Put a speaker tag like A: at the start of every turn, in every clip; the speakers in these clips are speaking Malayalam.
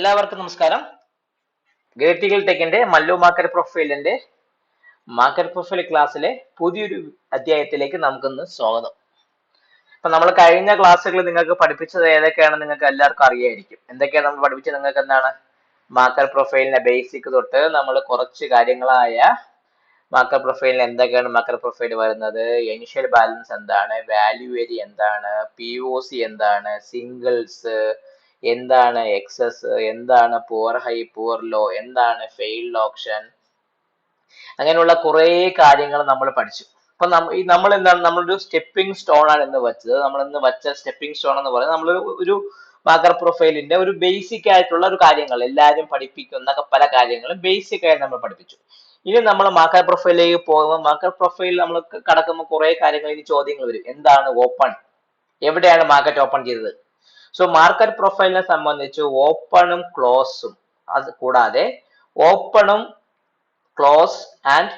A: എല്ലാവർക്കും നമസ്കാരം. ഗ്രേറ്റിക്കൽ ടെക്കിന്റെ മല്ലു മാർക്കറ്റ് പ്രൊഫൈലിന്റെ മാർക്കറ്റ് പ്രൊഫൈൽ ക്ലാസ്സിലെ പുതിയൊരു അധ്യായത്തിലേക്ക് നമുക്കിന്ന് സ്വാഗതം. അപ്പൊ നമ്മൾ കഴിഞ്ഞ ക്ലാസ്സുകളിൽ നിങ്ങൾക്ക് പഠിപ്പിച്ചത് ഏതൊക്കെയാണ് നിങ്ങൾക്ക് എല്ലാവർക്കും അറിയായിരിക്കും. എന്തൊക്കെയാണ് നമ്മൾ പഠിപ്പിച്ചത്? നിങ്ങൾക്ക് എന്താണ്? മാർക്കറ്റ് പ്രൊഫൈലിന്റെ ബേസിക് തൊട്ട് നമ്മൾ കുറച്ച് കാര്യങ്ങളായ മാർക്കറ്റ് പ്രൊഫൈലിൽ എന്തൊക്കെയാണ് മാർക്കറ്റ് പ്രൊഫൈൽ വരുന്നത്? ഇനിഷ്യൽ ബാലൻസ് എന്താണ്? വാല്യൂ ഏരി എന്താണ്? പി ഒ സി എന്താണ്? സിംഗിൾസ് എന്താണ് എക്സസ് എന്താണ് പുവർ ഹൈ പുവർ ലോ എന്താണ് ഫെയിൽഡ് ഓപ്ഷൻ അങ്ങനെയുള്ള കുറേ കാര്യങ്ങൾ നമ്മൾ പഠിച്ചു. അപ്പൊ നമ്മൾ എന്താണ് നമ്മളൊരു സ്റ്റെപ്പിംഗ് സ്റ്റോൺ ആണ് ഇന്ന് വെച്ചത്. നമ്മൾ ഇന്ന് വെച്ച സ്റ്റെപ്പിംഗ് സ്റ്റോൺ എന്ന് പറയുന്നത് നമ്മൾ ഒരു മാർക്കർ പ്രൊഫൈലിന്റെ ഒരു ബേസിക് ആയിട്ടുള്ള ഒരു കാര്യങ്ങൾ എല്ലാവരും പഠിപ്പിക്കുന്ന പല കാര്യങ്ങളും ബേസിക് ആയി നമ്മൾ പഠിപ്പിച്ചു. ഇനി നമ്മൾ മാർക്കർ പ്രൊഫൈലിലേക്ക് പോകുമ്പോൾ മാർക്കർ പ്രൊഫൈൽ നമ്മൾ കടക്കുമ്പോൾ കുറെ കാര്യങ്ങൾ ഇനി ചോദ്യങ്ങൾ വരും. എന്താണ് ഓപ്പൺ എവിടെയാണ് മാർക്കറ്റ് ഓപ്പൺ ചെയ്തത്? സോ മാർക്കറ്റ് പ്രൊഫൈലിനെ സംബന്ധിച്ച് ഓപ്പണും ക്ലോസും അത് കൂടാതെ ഓപ്പണും ക്ലോസ് ആൻഡ്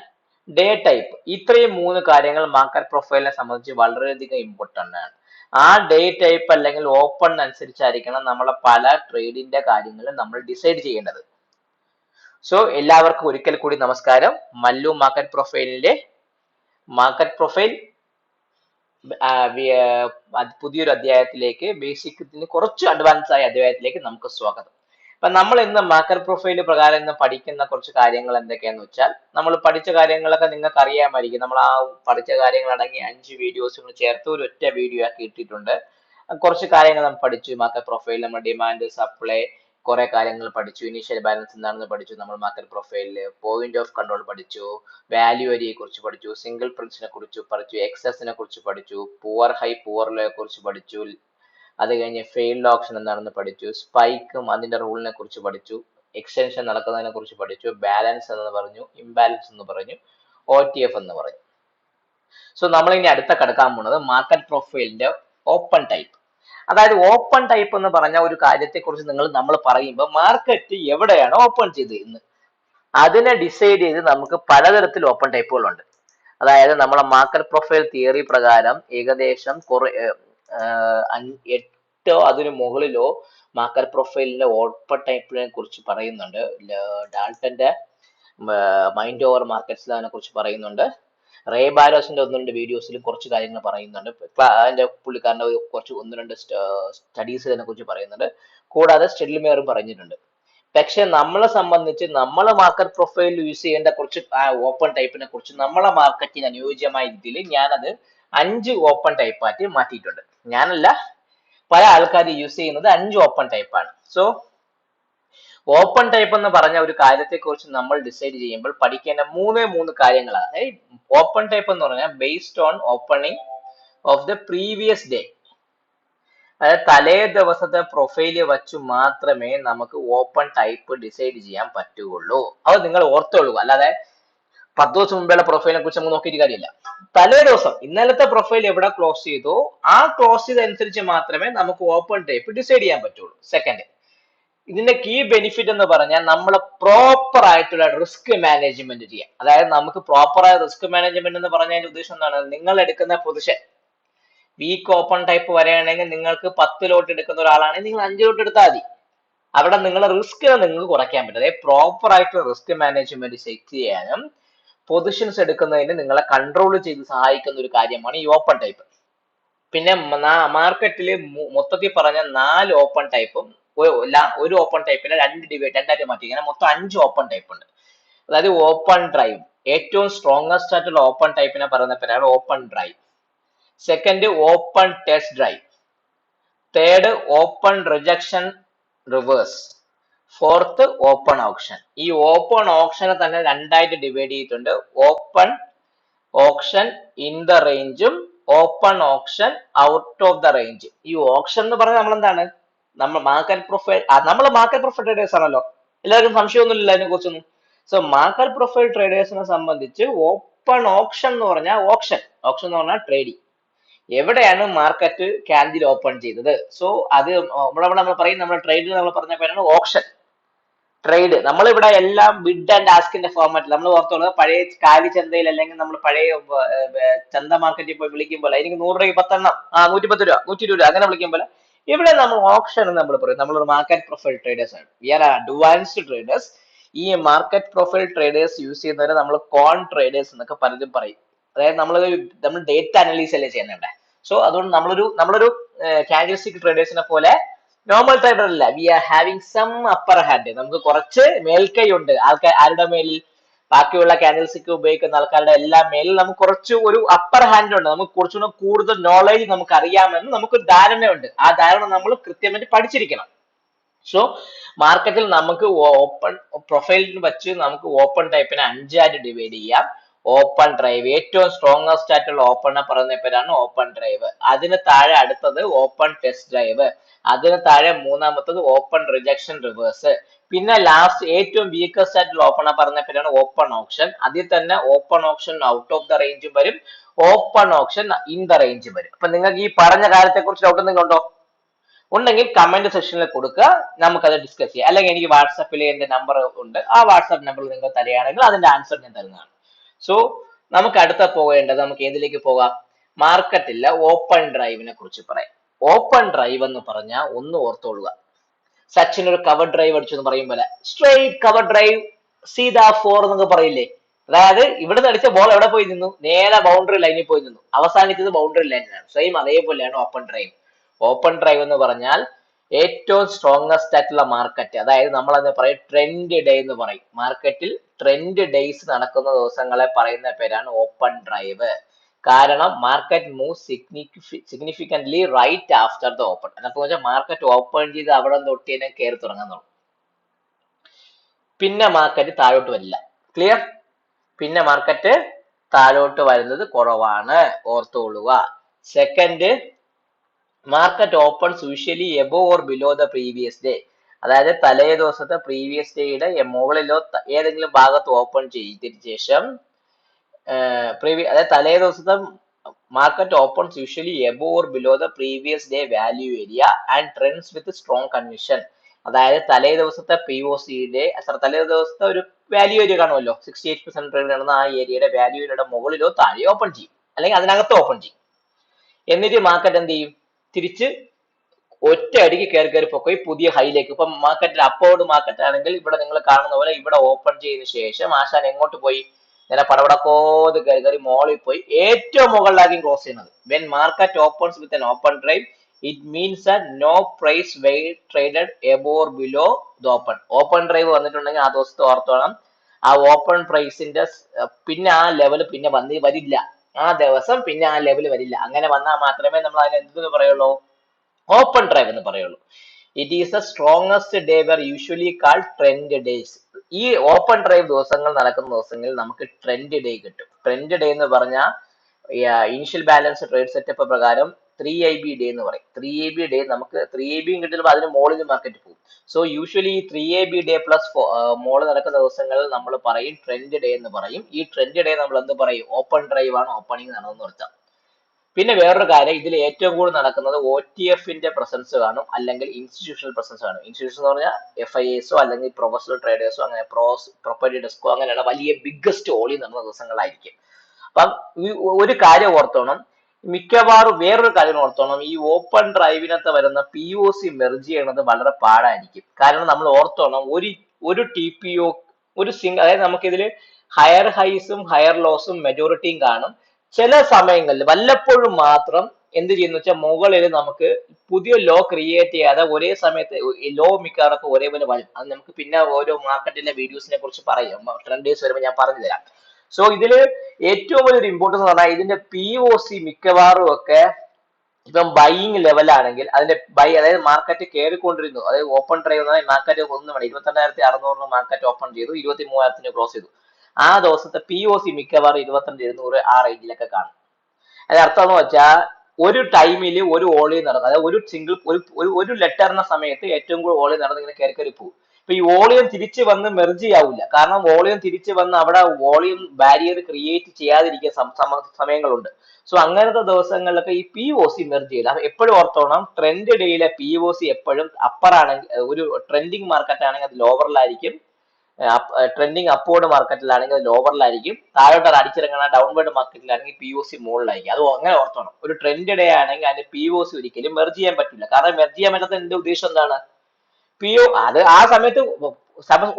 A: ഡേ ടൈപ്പ് ഇത്രയും മൂന്ന് കാര്യങ്ങൾ മാർക്കറ്റ് പ്രൊഫൈലിനെ സംബന്ധിച്ച് വളരെയധികം ഇമ്പോർട്ടന്റ് ആണ്. ആ ഡേ ടൈപ്പ് അല്ലെങ്കിൽ ഓപ്പൺ അനുസരിച്ചായിരിക്കണം നമ്മളെ പല ട്രേഡിന്റെ കാര്യങ്ങൾ നമ്മൾ ഡിസൈഡ് ചെയ്യേണ്ടത്. സോ എല്ലാവർക്കും ഒരിക്കൽ കൂടി നമസ്കാരം. മല്ലു മാർക്കറ്റ് പ്രൊഫൈലിന്റെ മാർക്കറ്റ് പ്രൊഫൈൽ പുതിയൊരു അധ്യായത്തിലേക്ക് ബേസിക് കുറച്ച് അഡ്വാൻസ് ആയ അധ്യായത്തിലേക്ക് നമുക്ക് സ്വാഗതം. അപ്പൊ നമ്മൾ ഇന്ന് മാക്കർ പ്രൊഫൈൽ പ്രകാരം ഇന്ന് പഠിക്കുന്ന കുറച്ച് കാര്യങ്ങൾ എന്തൊക്കെയാന്ന് വെച്ചാൽ നമ്മൾ പഠിച്ച കാര്യങ്ങളൊക്കെ നിങ്ങൾക്ക് അറിയാമായിരിക്കും. നമ്മൾ ആ പഠിച്ച കാര്യങ്ങൾ അടങ്ങിയ അഞ്ച് വീഡിയോസുകൾ ചേർത്ത് ഒരു ഒറ്റ വീഡിയോ ആക്കി ഇട്ടിട്ടുണ്ട്. കുറച്ച് കാര്യങ്ങൾ നമ്മൾ പഠിച്ചു. മാക്കർ പ്രൊഫൈൽ നമ്മൾ ഡിമാൻഡ് സപ്ലൈ കുറെ കാര്യങ്ങൾ പഠിച്ചു. ഇനീഷ്യൽ ബാലൻസ് എന്താണെന്ന് പഠിച്ചു. നമ്മൾ മാർക്കറ്റ് പ്രൊഫൈലിൽ പോയിന്റ് ഓഫ് കൺട്രോൾ പഠിച്ചു. വാല്യൂ ഏരിയയെ കുറിച്ച് പഠിച്ചു. സിംഗിൾ പ്രിൻസിനെ കുറിച്ച് പഠിച്ചു. എക്സസിനെ കുറിച്ച് പഠിച്ചു. പുവർ ഹൈ പുവർ ലോയെ കുറിച്ച് പഠിച്ചു. അത് കഴിഞ്ഞ് ഫെയിൽഡ് ഓപ്ഷൻ എന്താണെന്ന് പഠിച്ചു. സ്പൈക്കും അതിന്റെ റൂളിനെ കുറിച്ച് പഠിച്ചു. എക്സ്റ്റൻഷൻ നടക്കുന്നതിനെ കുറിച്ച് പഠിച്ചു. ബാലൻസ് എന്ന് പറഞ്ഞു. ഇംബാലൻസ് എന്ന് പറഞ്ഞു. ഒ ടി എഫ് എന്ന് പറഞ്ഞു. സോ നമ്മൾ ഇനി അടുത്ത കടക്കാൻ പോകുന്നത് മാർക്കറ്റ് പ്രൊഫൈലിന്റെ ഓപ്പൺ ടൈപ്പ് അതായത് ഓപ്പൺ ടൈപ്പ് എന്ന് പറഞ്ഞ ഒരു കാര്യത്തെ കുറിച്ച് നിങ്ങൾ നമ്മൾ പറയുമ്പോൾ മാർക്കറ്റ് എവിടെയാണ് ഓപ്പൺ ചെയ്ത് അതിനെ ഡിസൈഡ് ചെയ്ത് നമുക്ക് പലതരത്തിൽ ഓപ്പൺ ടൈപ്പുകളുണ്ട് അതായത് നമ്മളെ മാർക്കറ്റ് പ്രൊഫൈൽ തിയറി പ്രകാരം ഏകദേശം കുറെ എട്ടോ അതിന് മുകളിലോ മാർക്കറ്റ് പ്രൊഫൈലിന്റെ ഓപ്പൺ ടൈപ്പിനെ കുറിച്ച് പറയുന്നുണ്ട്. ഡാൾട്ടന്റെ മൈൻഡ് ഓവർ മാർക്കറ്റ്സ് അതിനെ കുറിച്ച് പറയുന്നുണ്ട്. റേ ബാരോസിന്റെ ഒന്ന് രണ്ട് വീഡിയോസിൽ കുറച്ച് കാര്യങ്ങൾ പറയുന്നുണ്ട്. അതിന്റെ പുള്ളിക്കാരന്റെ കുറച്ച് ഒന്ന് രണ്ട് സ്റ്റഡീസ് ഇതിനെ കുറിച്ച് പറയുന്നുണ്ട്. കൂടാതെ സ്റ്റെഡ്ലിമേറും പറഞ്ഞിട്ടുണ്ട്. പക്ഷെ നമ്മളെ സംബന്ധിച്ച് നമ്മളെ മാർക്കറ്റ് പ്രൊഫൈൽ യൂസ് ചെയ്യേണ്ട കുറച്ച് ഓപ്പൺ ടൈപ്പിനെ കുറിച്ച് നമ്മളെ മാർക്കറ്റിന് അനുയോജ്യമായ രീതിയിൽ ഞാനത് അഞ്ച് ഓപ്പൺ ടൈപ്പ് ആയിട്ട് മാറ്റിയിട്ടുണ്ട്. ഞാനല്ല പല ആൾക്കാർ യൂസ് ചെയ്യുന്നത് അഞ്ച് ഓപ്പൺ ടൈപ്പാണ് സോ ഓപ്പൺ ടൈപ്പ് എന്ന് പറഞ്ഞ ഒരു കാര്യത്തെക്കുറിച്ച് നമ്മൾ ഡിസൈഡ് ചെയ്യുമ്പോൾ പഠിക്കേണ്ട മൂന്നേ മൂന്ന് കാര്യങ്ങളാണ്. ഓപ്പൺ ടൈപ്പ് എന്ന് പറഞ്ഞാൽ based on opening of the previous day അതായത് തലേ ദിവസത്തെ പ്രൊഫൈൽ വച്ച് മാത്രമേ നമുക്ക് ഓപ്പൺ ടൈപ്പ് ഡിസൈഡ് ചെയ്യാൻ പറ്റുകയുള്ളൂ. അത് നിങ്ങൾ ഓർത്തോളൂ അല്ലാതെ പത്ത് ദിവസം മുമ്പുള്ള പ്രൊഫൈലിനെ കുറിച്ച് നമുക്ക് നോക്കിയിട്ട് കാര്യമില്ല. തലേ ദിവസം ഇന്നലത്തെ പ്രൊഫൈൽ എവിടെ ക്ലോസ് ചെയ്തോ? ആ ക്ലോസ് ചെയ്തനുസരിച്ച് മാത്രമേ നമുക്ക് ഓപ്പൺ ടൈപ്പ് ഡിസൈഡ് ചെയ്യാൻ പറ്റുള്ളൂ സെക്കൻഡ് ഇതിന്റെ കീ ബെനിഫിറ്റ് എന്ന് പറഞ്ഞാൽ നമ്മൾ പ്രോപ്പർ ആയിട്ടുള്ള റിസ്ക് മാനേജ്മെന്റ് ചെയ്യാം. അതായത് നമുക്ക് പ്രോപ്പർ ആയ റിസ്ക് മാനേജ്മെന്റ് എന്ന് പറഞ്ഞതിന്റെ ഉദ്ദേശം എന്താണ്? നിങ്ങൾ എടുക്കുന്ന പൊസിഷൻ വീക്ക് ഓപ്പൺ ടൈപ്പ് വരെയാണെങ്കിൽ നിങ്ങൾക്ക് പത്ത് ലോട്ട് എടുക്കുന്ന ഒരാളാണെങ്കിൽ നിങ്ങൾ അഞ്ച് ലോട്ട് എടുത്താൽ മതി. അവിടെ നിങ്ങളുടെ റിസ്ക് നിങ്ങൾക്ക് കുറയ്ക്കാൻ പറ്റും. അതായത് പ്രോപ്പർ ആയിട്ടുള്ള റിസ്ക് മാനേജ്മെന്റ് ചെക്ക് ചെയ്യാനും പൊസിഷൻസ് എടുക്കുന്നതിന് നിങ്ങളെ കൺട്രോൾ ചെയ്ത് സഹായിക്കുന്ന ഒരു കാര്യമാണ് ഈ ഓപ്പൺ ടൈപ്പ് പിന്നെ മാർക്കറ്റിൽ മൊത്തത്തിൽ പറഞ്ഞ നാല് ഓപ്പൺ ടൈപ്പും ഒരു ഓപ്പൺ ടൈപ്പിനെ രണ്ട് ഡിവൈഡ് രണ്ടായിട്ട് മാറ്റി ഇങ്ങനെ മൊത്തം അഞ്ച് ഓപ്പൺ ടൈപ്പ് ഉണ്ട്. അതായത് ഓപ്പൺ ഡ്രൈവ് ഏറ്റവും സ്ട്രോങ്ങസ്റ്റ് ആയിട്ടുള്ള ഓപ്പൺ ടൈപ്പിനെ പറയുന്ന പേരാണ് open drive second open test drive third open rejection reverse fourth open option ഈ ഓപ്പൺ ഓപ്ഷനെ തന്നെ രണ്ടായിട്ട് ഡിവൈഡ് ചെയ്തിട്ടുണ്ട്. Open option in the റേഞ്ചും open option out of the range ഈ ഓപ്ഷൻ എന്ന് പറഞ്ഞാൽ നമ്മൾ എന്താണ് നമ്മൾ മാർക്കറ്റ് പ്രൊഫൈൽ നമ്മൾ മാർക്കറ്റ് പ്രൊഫൈൽ ട്രേഡേഴ്സ് ആണല്ലോ. എല്ലാവർക്കും സംശയമൊന്നുമില്ല അതിനെ കുറിച്ചൊന്നും സോ മാർക്കറ്റ് പ്രൊഫൈൽ ട്രേഡേഴ്സിനെ സംബന്ധിച്ച് ഓപ്പൺ ഓപ്ഷൻ എന്ന് പറഞ്ഞാൽ ഓപ്ഷൻ ഓപ്ഷൻ എന്ന് പറഞ്ഞാൽ ട്രേഡിംഗ് എവിടെയാണ് മാർക്കറ്റ് ക്യാൻഡിൽ ഓപ്പൺ ചെയ്തത്? സോ അത് ഇവിടെ നമ്മൾ പറയും നമ്മൾ ട്രേഡിൽ നമ്മൾ പറഞ്ഞ പേരാണ് ഓപ്ഷൻ ട്രേഡ് നമ്മളിവിടെ എല്ലാം ബിഡ് ആൻഡ് ആസ്കിന്റെ ഫോർമാറ്റിൽ നമ്മൾ ഓർത്തുള്ളത് പഴയ കാലി ചന്തയിൽ അല്ലെങ്കിൽ നമ്മൾ പഴയ ചന്ത മാർക്കറ്റിൽ പോയി വിളിക്കുമ്പോൾ അതിന് നൂറ് രൂപയ്ക്ക് പത്തെണ്ണം. ആ നൂറ്റി പത്ത് രൂപ നൂറ്റി ഇരുപത് രൂപ അങ്ങനെ വിളിക്കുമ്പോൾ ഇവിടെ നമ്മൾ ഓപ്ഷൻ എന്ന് നമ്മൾ പറയും. നമ്മളൊരു മാർക്കറ്റ് പ്രൊഫൈൽ ട്രേഡേഴ്സ് ആണ്. വി ആർ അഡ്വാൻസ്ഡ് ട്രേഡേഴ്സ് ഈ മാർക്കറ്റ് പ്രൊഫൈൽ ട്രേഡേഴ്സ് യൂസ് ചെയ്യുന്നവരെ നമ്മൾ കോൺ ട്രേഡേഴ്സ് എന്നൊക്കെ പലരും പറയും. അതായത് നമ്മൾ നമ്മൾ ഡേറ്റ അനലൈസ് അല്ലേ ചെയ്യുന്നത് സോ അതുകൊണ്ട് നമ്മളൊരു നമ്മളൊരു കാൻഡിൽസ്റ്റിക് ട്രേഡേഴ്സിനെ പോലെ നോർമൽ ട്രേഡർ അല്ല. We are having some upper hand നമുക്ക് കുറച്ച് മേൽക്കൈ ഉണ്ട്. ആൾക്കാർ ആരുടെ മേലിൽ? ബാക്കിയുള്ള കാൻഡിൽസ്റ്റിക് ഉപയോഗിക്കുന്ന ആൾക്കാരുടെ എല്ലാം മേലിൽ നമുക്ക് കുറച്ച് ഒരു അപ്പർ ഹാൻഡ് ഉണ്ട്. നമുക്ക് കുറച്ചുകൂടെ കൂടുതൽ നോളേജ് നമുക്ക് അറിയാമെന്ന് നമുക്ക് ധാരണയുണ്ട്. ആ ധാരണ നമ്മൾ കൃത്യമായിട്ട് പഠിച്ചിരിക്കണം. സോ മാർക്കറ്റിൽ നമുക്ക് ഓപ്പൺ പ്രൊഫൈലിന് വെച്ച് നമുക്ക് ഓപ്പൺ ടൈപ്പിനെ അഞ്ചായിട്ട് ഡിവൈഡ് ചെയ്യാം. Open drive. ഏറ്റവും സ്ട്രോങ്ങസ്റ്റ് ആയിട്ടുള്ള ഓപ്പണിനെ പറയുന്ന പേരാണ് ഓപ്പൺ ഡ്രൈവ് അതിന് താഴെ അടുത്തത് ഓപ്പൺ ടെസ്റ്റ് ഡ്രൈവ് അതിന് താഴെ മൂന്നാമത്തത് ഓപ്പൺ റിജക്ഷൻ റിവേഴ്സ് പിന്നെ ലാസ്റ്റ് ഏറ്റവും വീക്കസ്റ്റ് ആയിട്ടുള്ള ഓപ്പണർ പറഞ്ഞ പേരാണ് ഓപ്പൺ ഓപ്ഷൻ അതിൽ തന്നെ open option out of the റേഞ്ചും വരും. ഓപ്പൺ ഓപ്ഷൻ ഇൻ ദ റേഞ്ചും വരും. അപ്പൊ നിങ്ങൾക്ക് ഈ പറഞ്ഞ കാര്യത്തെ കുറിച്ച് ഡൗട്ട് എന്തെങ്കിലും ഉണ്ടോ? ഉണ്ടെങ്കിൽ കമന്റ് സെക്ഷനിൽ കൊടുക്കുക. നമുക്കത് ഡിസ്കസ് ചെയ്യാം. അല്ലെങ്കിൽ എനിക്ക് വാട്സാപ്പിൽ എന്റെ നമ്പർ ഉണ്ട്. ആ വാട്സാപ്പ് നമ്പറിൽ നിങ്ങൾ തരികയാണെങ്കിൽ അതിന്റെ ആൻസർ ഞാൻ തരുന്നതാണ്. സോ നമുക്ക് അടുത്ത പോകേണ്ടത് നമുക്ക് ഏതിലേക്ക് പോകാം? മാർക്കറ്റില്ല ഓപ്പൺ ഡ്രൈവിനെ കുറിച്ച് പറയാം. ഓപ്പൺ ഡ്രൈവ് എന്ന് പറഞ്ഞാൽ ഒന്ന് ഓർത്തോളുക സച്ചിൻ ഒരു കവർ ഡ്രൈവ് അടിച്ചു എന്ന് പറയും പോലെ. സ്ട്രെയിറ്റ് കവർ ഡ്രൈവ് സീതാ ഫോർ എന്നൊക്കെ പറയില്ലേ? അതായത് ഇവിടുന്ന് അടിച്ച ബോൾ എവിടെ പോയി നിന്നു? നേരെ ബൗണ്ടറി ലൈനിൽ പോയി നിന്നു. അവസാനിച്ചത് ബൗണ്ടറി ലൈനിലാണ് സെയിം അതേപോലെയാണ് ഓപ്പൺ ഡ്രൈവ് ഓപ്പൺ ഡ്രൈവ് എന്ന് പറഞ്ഞാൽ ഏറ്റവും സ്ട്രോങ്ങസ്റ്റ് ആയിട്ടുള്ള മാർക്കറ്റ് അതായത് നമ്മൾ അത് പറയും ട്രെൻഡ് ഡേ എന്ന് പറയും. മാർക്കറ്റിൽ ട്രെൻഡ് ഡേയ്സ് നടക്കുന്ന ദിവസങ്ങളെ പറയുന്ന പേരാണ് ഓപ്പൺ ഡ്രൈവ് കാരണം market move significantly right after the open എന്നൊക്കെ വെച്ചാൽ മാർക്കറ്റ് ഓപ്പൺ ചെയ്ത് അവിടെ തൊട്ടിനെ കയറി തുടങ്ങുന്നുള്ളൂ. പിന്നെ മാർക്കറ്റ് താഴോട്ട് വരില്ല. ക്ലിയർ പിന്നെ മാർക്കറ്റ് താഴോട്ട് വരുന്നത് കുറവാണ്. ഓർത്തുകൊള്ളുക second market opens usually above or below the previous day അതായത് തലേ ദിവസത്തെ പ്രീവിയസ് ഡേയുടെ മുകളിലോ ഏതെങ്കിലും ഭാഗത്ത് ഓപ്പൺ ചെയ്തതിന് ശേഷം പ്രീവിയ അതായത് തലേ ദിവസത്തെ market opens usually above below the previous day value area and trends with strong conviction അതായത് തലേ ദിവസത്തെ പി ഒ സിയുടെ തലേ ദിവസത്തെ ഒരു വാല്യൂ ഏരിയ കാണുമല്ലോ. സിക്സ്റ്റി എയ്റ്റ് പെർസെന്റ് ട്രേഡ് നടന്ന ആ ഏരിയയുടെ വാല്യൂ ഏരിയയുടെ മുകളിലോ താഴെയോ ഓപ്പൺ ചെയ്യും. അല്ലെങ്കിൽ അതിനകത്ത് ഓപ്പൺ ചെയ്യും. എന്നിട്ട് മാർക്കറ്റ് എന്ത് ചെയ്യും? തിരിച്ച് ഒറ്റ അടിക്ക് കയറി കയറി പൊക്കോയി പുതിയ ഹൈലേക്ക് ഇപ്പൊ മാർക്കറ്റിൽ അപ്പോർഡ് മാർക്കറ്റ് ആണെങ്കിൽ ഇവിടെ നിങ്ങൾ കാണുന്ന പോലെ ഇവിടെ ഓപ്പൺ ചെയ്തതിനു ശേഷം ആശാൻ എങ്ങോട്ട് പോയി? ഇങ്ങനെ പടപടക്കോത് കയറി കയറി മോളിൽ പോയി. ഏറ്റവും മുകളിലാക്കി ക്ലോസ് ചെയ്യുന്നത്. When market opens with an open drive it means that no price were traded above below the open open drive വന്നിട്ടുണ്ടെങ്കിൽ ആ ദിവസത്തെ ഓർത്തോണം. ആ ഓപ്പൺ പ്രൈസിന്റെ പിന്നെ ആ ലെവൽ പിന്നെ വന്ന് വരില്ല. ആ ദിവസം പിന്നെ ആ ലെവൽ വരില്ല. അങ്ങനെ വന്നാൽ മാത്രമേ നമ്മൾ അതിന് എന്തെന്ന് പറയുള്ളൂ? ഓപ്പൺ ഡ്രൈവ് എന്ന് പറയുള്ളൂ. It is the strongest day where usually call trend days ഈ ഓപ്പൺ ഡ്രൈവ് ദിവസങ്ങൾ നടക്കുന്ന ദിവസങ്ങളിൽ നമുക്ക് ട്രെൻഡ് ഡേ കിട്ടും. ട്രെൻഡ് ഡേ എന്ന് പറഞ്ഞാൽ ഇനിഷ്യൽ ബാലൻസ് ട്രേഡ് സെറ്റപ്പ് പ്രകാരം ത്രീ ഐ ബി ഡേ എന്ന് പറയും. ത്രീ എ ബി ഡേ നമുക്ക് ത്രീ എ ബിയും കിട്ടുമ്പോൾ അതിന് മോളിൽ മാർക്കറ്റ് പോകും. സോ യൂഷ്വലി ഈ three A B day plus മോൾ നടക്കുന്ന ദിവസങ്ങളിൽ നമ്മൾ പറയും ട്രെൻഡ് ഡേ എന്ന് പറയും. ഈ ട്രെൻഡ് ഡേ നമ്മൾ എന്ത് പറയും? ഓപ്പൺ ഡ്രൈവ് ആണ് ഓപ്പണിംഗ് നടന്നു നിർത്താം പിന്നെ വേറൊരു കാര്യം ഇതിൽ ഏറ്റവും കൂടുതൽ നടക്കുന്നത് ഒ ടി എഫിന്റെ പ്രസൻസ് കാണും അല്ലെങ്കിൽ ഇൻസ്റ്റിറ്റ്യൂഷണൽ പ്രസൻസ് കാണും. ഇൻസ്റ്റിറ്റ്യൂഷൻ എന്ന് പറഞ്ഞാൽ എഫ് ഐ എസോ അല്ലെങ്കിൽ പ്രൊഫഷണൽ ട്രേഡേഴ്സോ അങ്ങനെ പ്രോസ് പ്രൊപ്പർട്ടി ഡെസ്കോ അങ്ങനെയുള്ള വലിയ ബിഗ്ഗസ്റ്റ് ഓളി നടന്ന ദിവസങ്ങളായിരിക്കും. അപ്പം ഈ ഒരു കാര്യം ഓർത്തോണം. മിക്കവാറും വേറൊരു കാര്യം ഓർത്തോണം. ഈ ഓപ്പൺ ഡ്രൈവിനകത്ത് വരുന്ന പി ഒ സി മെർജ് ചെയ്യണത് വളരെ പാടായിരിക്കും. കാരണം നമ്മൾ ഓർത്തോണം ഒരു ഒരു ടി പി ഒ ഒരു സിംഗ് അതായത് നമുക്കിതിൽ ഹയർ ഹൈസും ഹയർ ലോസും മെജോറിറ്റിയും കാണും. ചില സമയങ്ങളിൽ വല്ലപ്പോഴും മാത്രം എന്ത് ചെയ്യുന്ന വെച്ചാൽ മുകളിൽ നമുക്ക് പുതിയ ലോ ക്രിയേറ്റ് ചെയ്യാതെ ഒരേ സമയത്ത് ലോ മിക്കവാറൊക്കെ ഒരേപോലെ വരും. അത് നമുക്ക് പിന്നെ ഓരോ മാർക്കറ്റിന്റെ വീഡിയോസിനെ കുറിച്ച് പറയാം. ട്രെൻഡ് ഡേയ്സ് വരുമ്പോൾ ഞാൻ പറഞ്ഞു തരാം. സോ ഇതിൽ ഏറ്റവും വലിയൊരു ഇമ്പോർട്ടൻസ് പറഞ്ഞാൽ ഇതിന്റെ പി ഒ സി മിക്കവാറും ഒക്കെ ഇപ്പം ബൈയിങ് ലെവലാണെങ്കിൽ അതിന്റെ ബൈ അതായത് മാർക്കറ്റ് കയറിക്കൊണ്ടിരുന്നു അതായത് ഓപ്പൺ ഡ്രൈവ് മാർക്കറ്റ് ഒന്നും വേണം. ഇരുപത്തിരണ്ടായിരത്തി അറുന്നൂറിന് മാർക്കറ്റ് ഓപ്പൺ ചെയ്തു. ഇരുപത്തി മൂവായിരത്തിന് ക്ലോസ് ചെയ്തു. ആ ദിവസത്തെ പി ഒ സി മിക്കവാറും ഇരുപത്തിരണ്ട് ഇരുന്നൂറ് ആ റേഞ്ചിലൊക്കെ കാണും. അതിന്റെ അർത്ഥം എന്ന് വെച്ചാൽ ഒരു ടൈമിൽ ഒരു ഓളി നടന്നു അതായത് ഒരു സിംഗിൾ ഒരു ഒരു- ലെറ്ററിന്റെ സമയത്ത് ഏറ്റവും കൂടുതൽ ഓളി നടന്ന് ഇങ്ങനെ കയറി കയറി പോകും. ഇപ്പൊ ഈ വോളിയം തിരിച്ചു വന്ന് മെർജ് ആവില്ല കാരണം വോളിയം തിരിച്ചു വന്ന് അവിടെ വോളിയം ബാരിയർ ക്രിയേറ്റ് ചെയ്യാതിരിക്കുന്ന സമയങ്ങളുണ്ട്. സോ അങ്ങനത്തെ ദിവസങ്ങളിലൊക്കെ ഈ പി ഒ സി മെർജ് ചെയ്യില്ല എപ്പോഴും ഓർത്തോണം ട്രെൻഡ് ഡേയിലെ പി ഒ സി എപ്പോഴും അപ്പർ ആണെങ്കിൽ ഒരു ട്രെൻഡിങ് മാർക്കറ്റ് ആണെങ്കിൽ അത് ലോവറിലായിരിക്കും ട്രെൻഡിങ് അപ്വേർഡ് മാർക്കറ്റിലാണെങ്കിൽ അത് ലോവറിലായിരിക്കും അത് അടിച്ചിറങ്ങുന്ന ഡൗൺവേർഡ് മാർക്കറ്റിലാണെങ്കിൽ പി ഒ സി മുകളിലായിരിക്കും. അത് അങ്ങനെ ഓർത്തോണം. ഒരു ട്രെൻഡ് ഡേ ആണെങ്കിൽ അതിന്റെ പി ഒ സി ഒരിക്കലും മെർജ് ചെയ്യാൻ പറ്റില്ല. കാരണം മെർജ് ചെയ്യാൻ പറ്റാത്ത എന്റെ ഉദ്ദേശം എന്താണ്? പി ഒ അത് ആ സമയത്ത്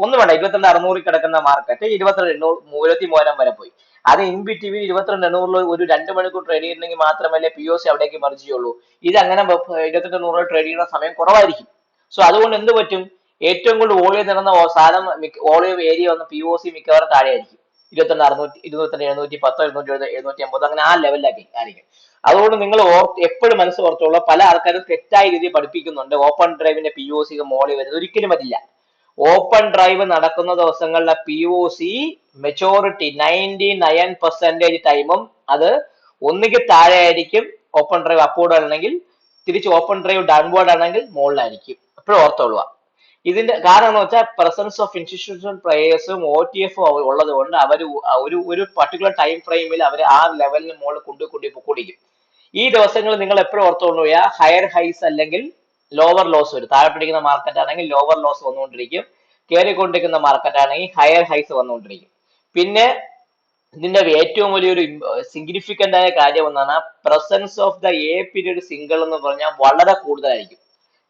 A: ഒന്നും വേണ്ട. ഇരുപത്തിരണ്ട് അറുന്നൂറിൽ കിടക്കുന്ന മാർക്കറ്റ് ഇരുപത്തിരണ്ട് എണ്ണൂറ് മൂലത്തി മൂവായിരം വരെ പോയി. അത് ഇൻ ബിറ്റ്വീൻ ഇരുപത്തിരണ്ട് എണ്ണൂറിൽ ഒരു രണ്ട് മണിക്കൂർ ട്രേഡ് ചെയ്യണമെങ്കിൽ മാത്രമല്ലേ പി ഒ സി അവിടേക്ക് മെർജ് ചെയ്യുള്ളൂ. ഇത് അങ്ങനെ ഇരുപത്തിരണ്ട് നൂറിൽ ട്രേഡ് ചെയ്യുന്ന സമയം കുറവായിരിക്കും. സോ അതുകൊണ്ട് എന്ത് പറ്റും? ഏറ്റവും കൂടുതൽ വോളിയം നിറന്ന സാധനം വോളിയം ഏരിയ വന്ന പി ഒ സി മിക്കവാറും താഴെയായിരിക്കും. ഇരുപത്തിരണ്ട് അറുന്നൂറ്റി ഇരുപത്തിരണ്ട് എഴുന്നൂറ്റി പത്തോ എഴുന്നൂറ്റി എഴുപത് എഴുന്നൂറ്റി അമ്പത് അങ്ങനെ ആ ലെവലിലാക്കി ആയിരിക്കും. അതുകൊണ്ട് നിങ്ങൾ എപ്പോഴും മനസ്സ് ഓർത്തോളൂ. പല ആൾക്കാരും തെറ്റായ രീതിയിൽ പഠിപ്പിക്കുന്നുണ്ട്. ഓപ്പൺ ഡ്രൈവിന്റെ പി ഒ സിക്ക് മോളിൽ വരുന്നത് ഒരിക്കലും പറ്റില്ല ഓപ്പൺ ഡ്രൈവ് നടക്കുന്ന ദിവസങ്ങളിലെ P O C maturity ninety nine percentage ടൈമും അത് ഒന്നുകിൽ താഴെ ആയിരിക്കും ഓപ്പൺ ഡ്രൈവ് അപ്പോർഡ് ആണെങ്കിൽ തിരിച്ച് ഓപ്പൺ ഡ്രൈവ് ഡൗൺവേർഡ് ആണെങ്കിൽ മുകളിലായിരിക്കും എപ്പോഴും ഓർത്തോളുക. ഇതിന്റെ കാരണം എന്ന് വെച്ചാൽ പ്രസൻസ് ഓഫ് ഇൻസ്റ്റിറ്റ്യൂഷൻ പ്ലേയേഴ്സും ഒ ടി എഫും ഉള്ളത് കൊണ്ട് അവർ ഒരു ഒരു പർട്ടിക്കുലർ ടൈം ഫ്രെയിമിൽ അവർ ആ ലെവലിന് മുകളിൽ കൊണ്ടു കൊണ്ടു പൊക്കോടിക്കും ഈ ദിവസങ്ങൾ നിങ്ങൾ എപ്പോഴും ഓർത്തോളൂ ഹയർ ഹൈസ് അല്ലെങ്കിൽ ലോവർ ലോസ് വരും. താഴെ പിടിക്കുന്ന മാർക്കറ്റ് ആണെങ്കിൽ ലോവർ ലോസ് വന്നുകൊണ്ടിരിക്കും. കയറിക്കൊണ്ടിരിക്കുന്ന മാർക്കറ്റ് ആണെങ്കിൽ ഹയർ ഹൈസ് വന്നുകൊണ്ടിരിക്കും. പിന്നെ ഇതിന്റെ ഏറ്റവും വലിയൊരു സിഗ്നിഫിക്കന്റ് ആയ കാര്യം എന്നാണ് presence of the A period single എന്ന് പറഞ്ഞാൽ വളരെ കൂടുതലായിരിക്കും.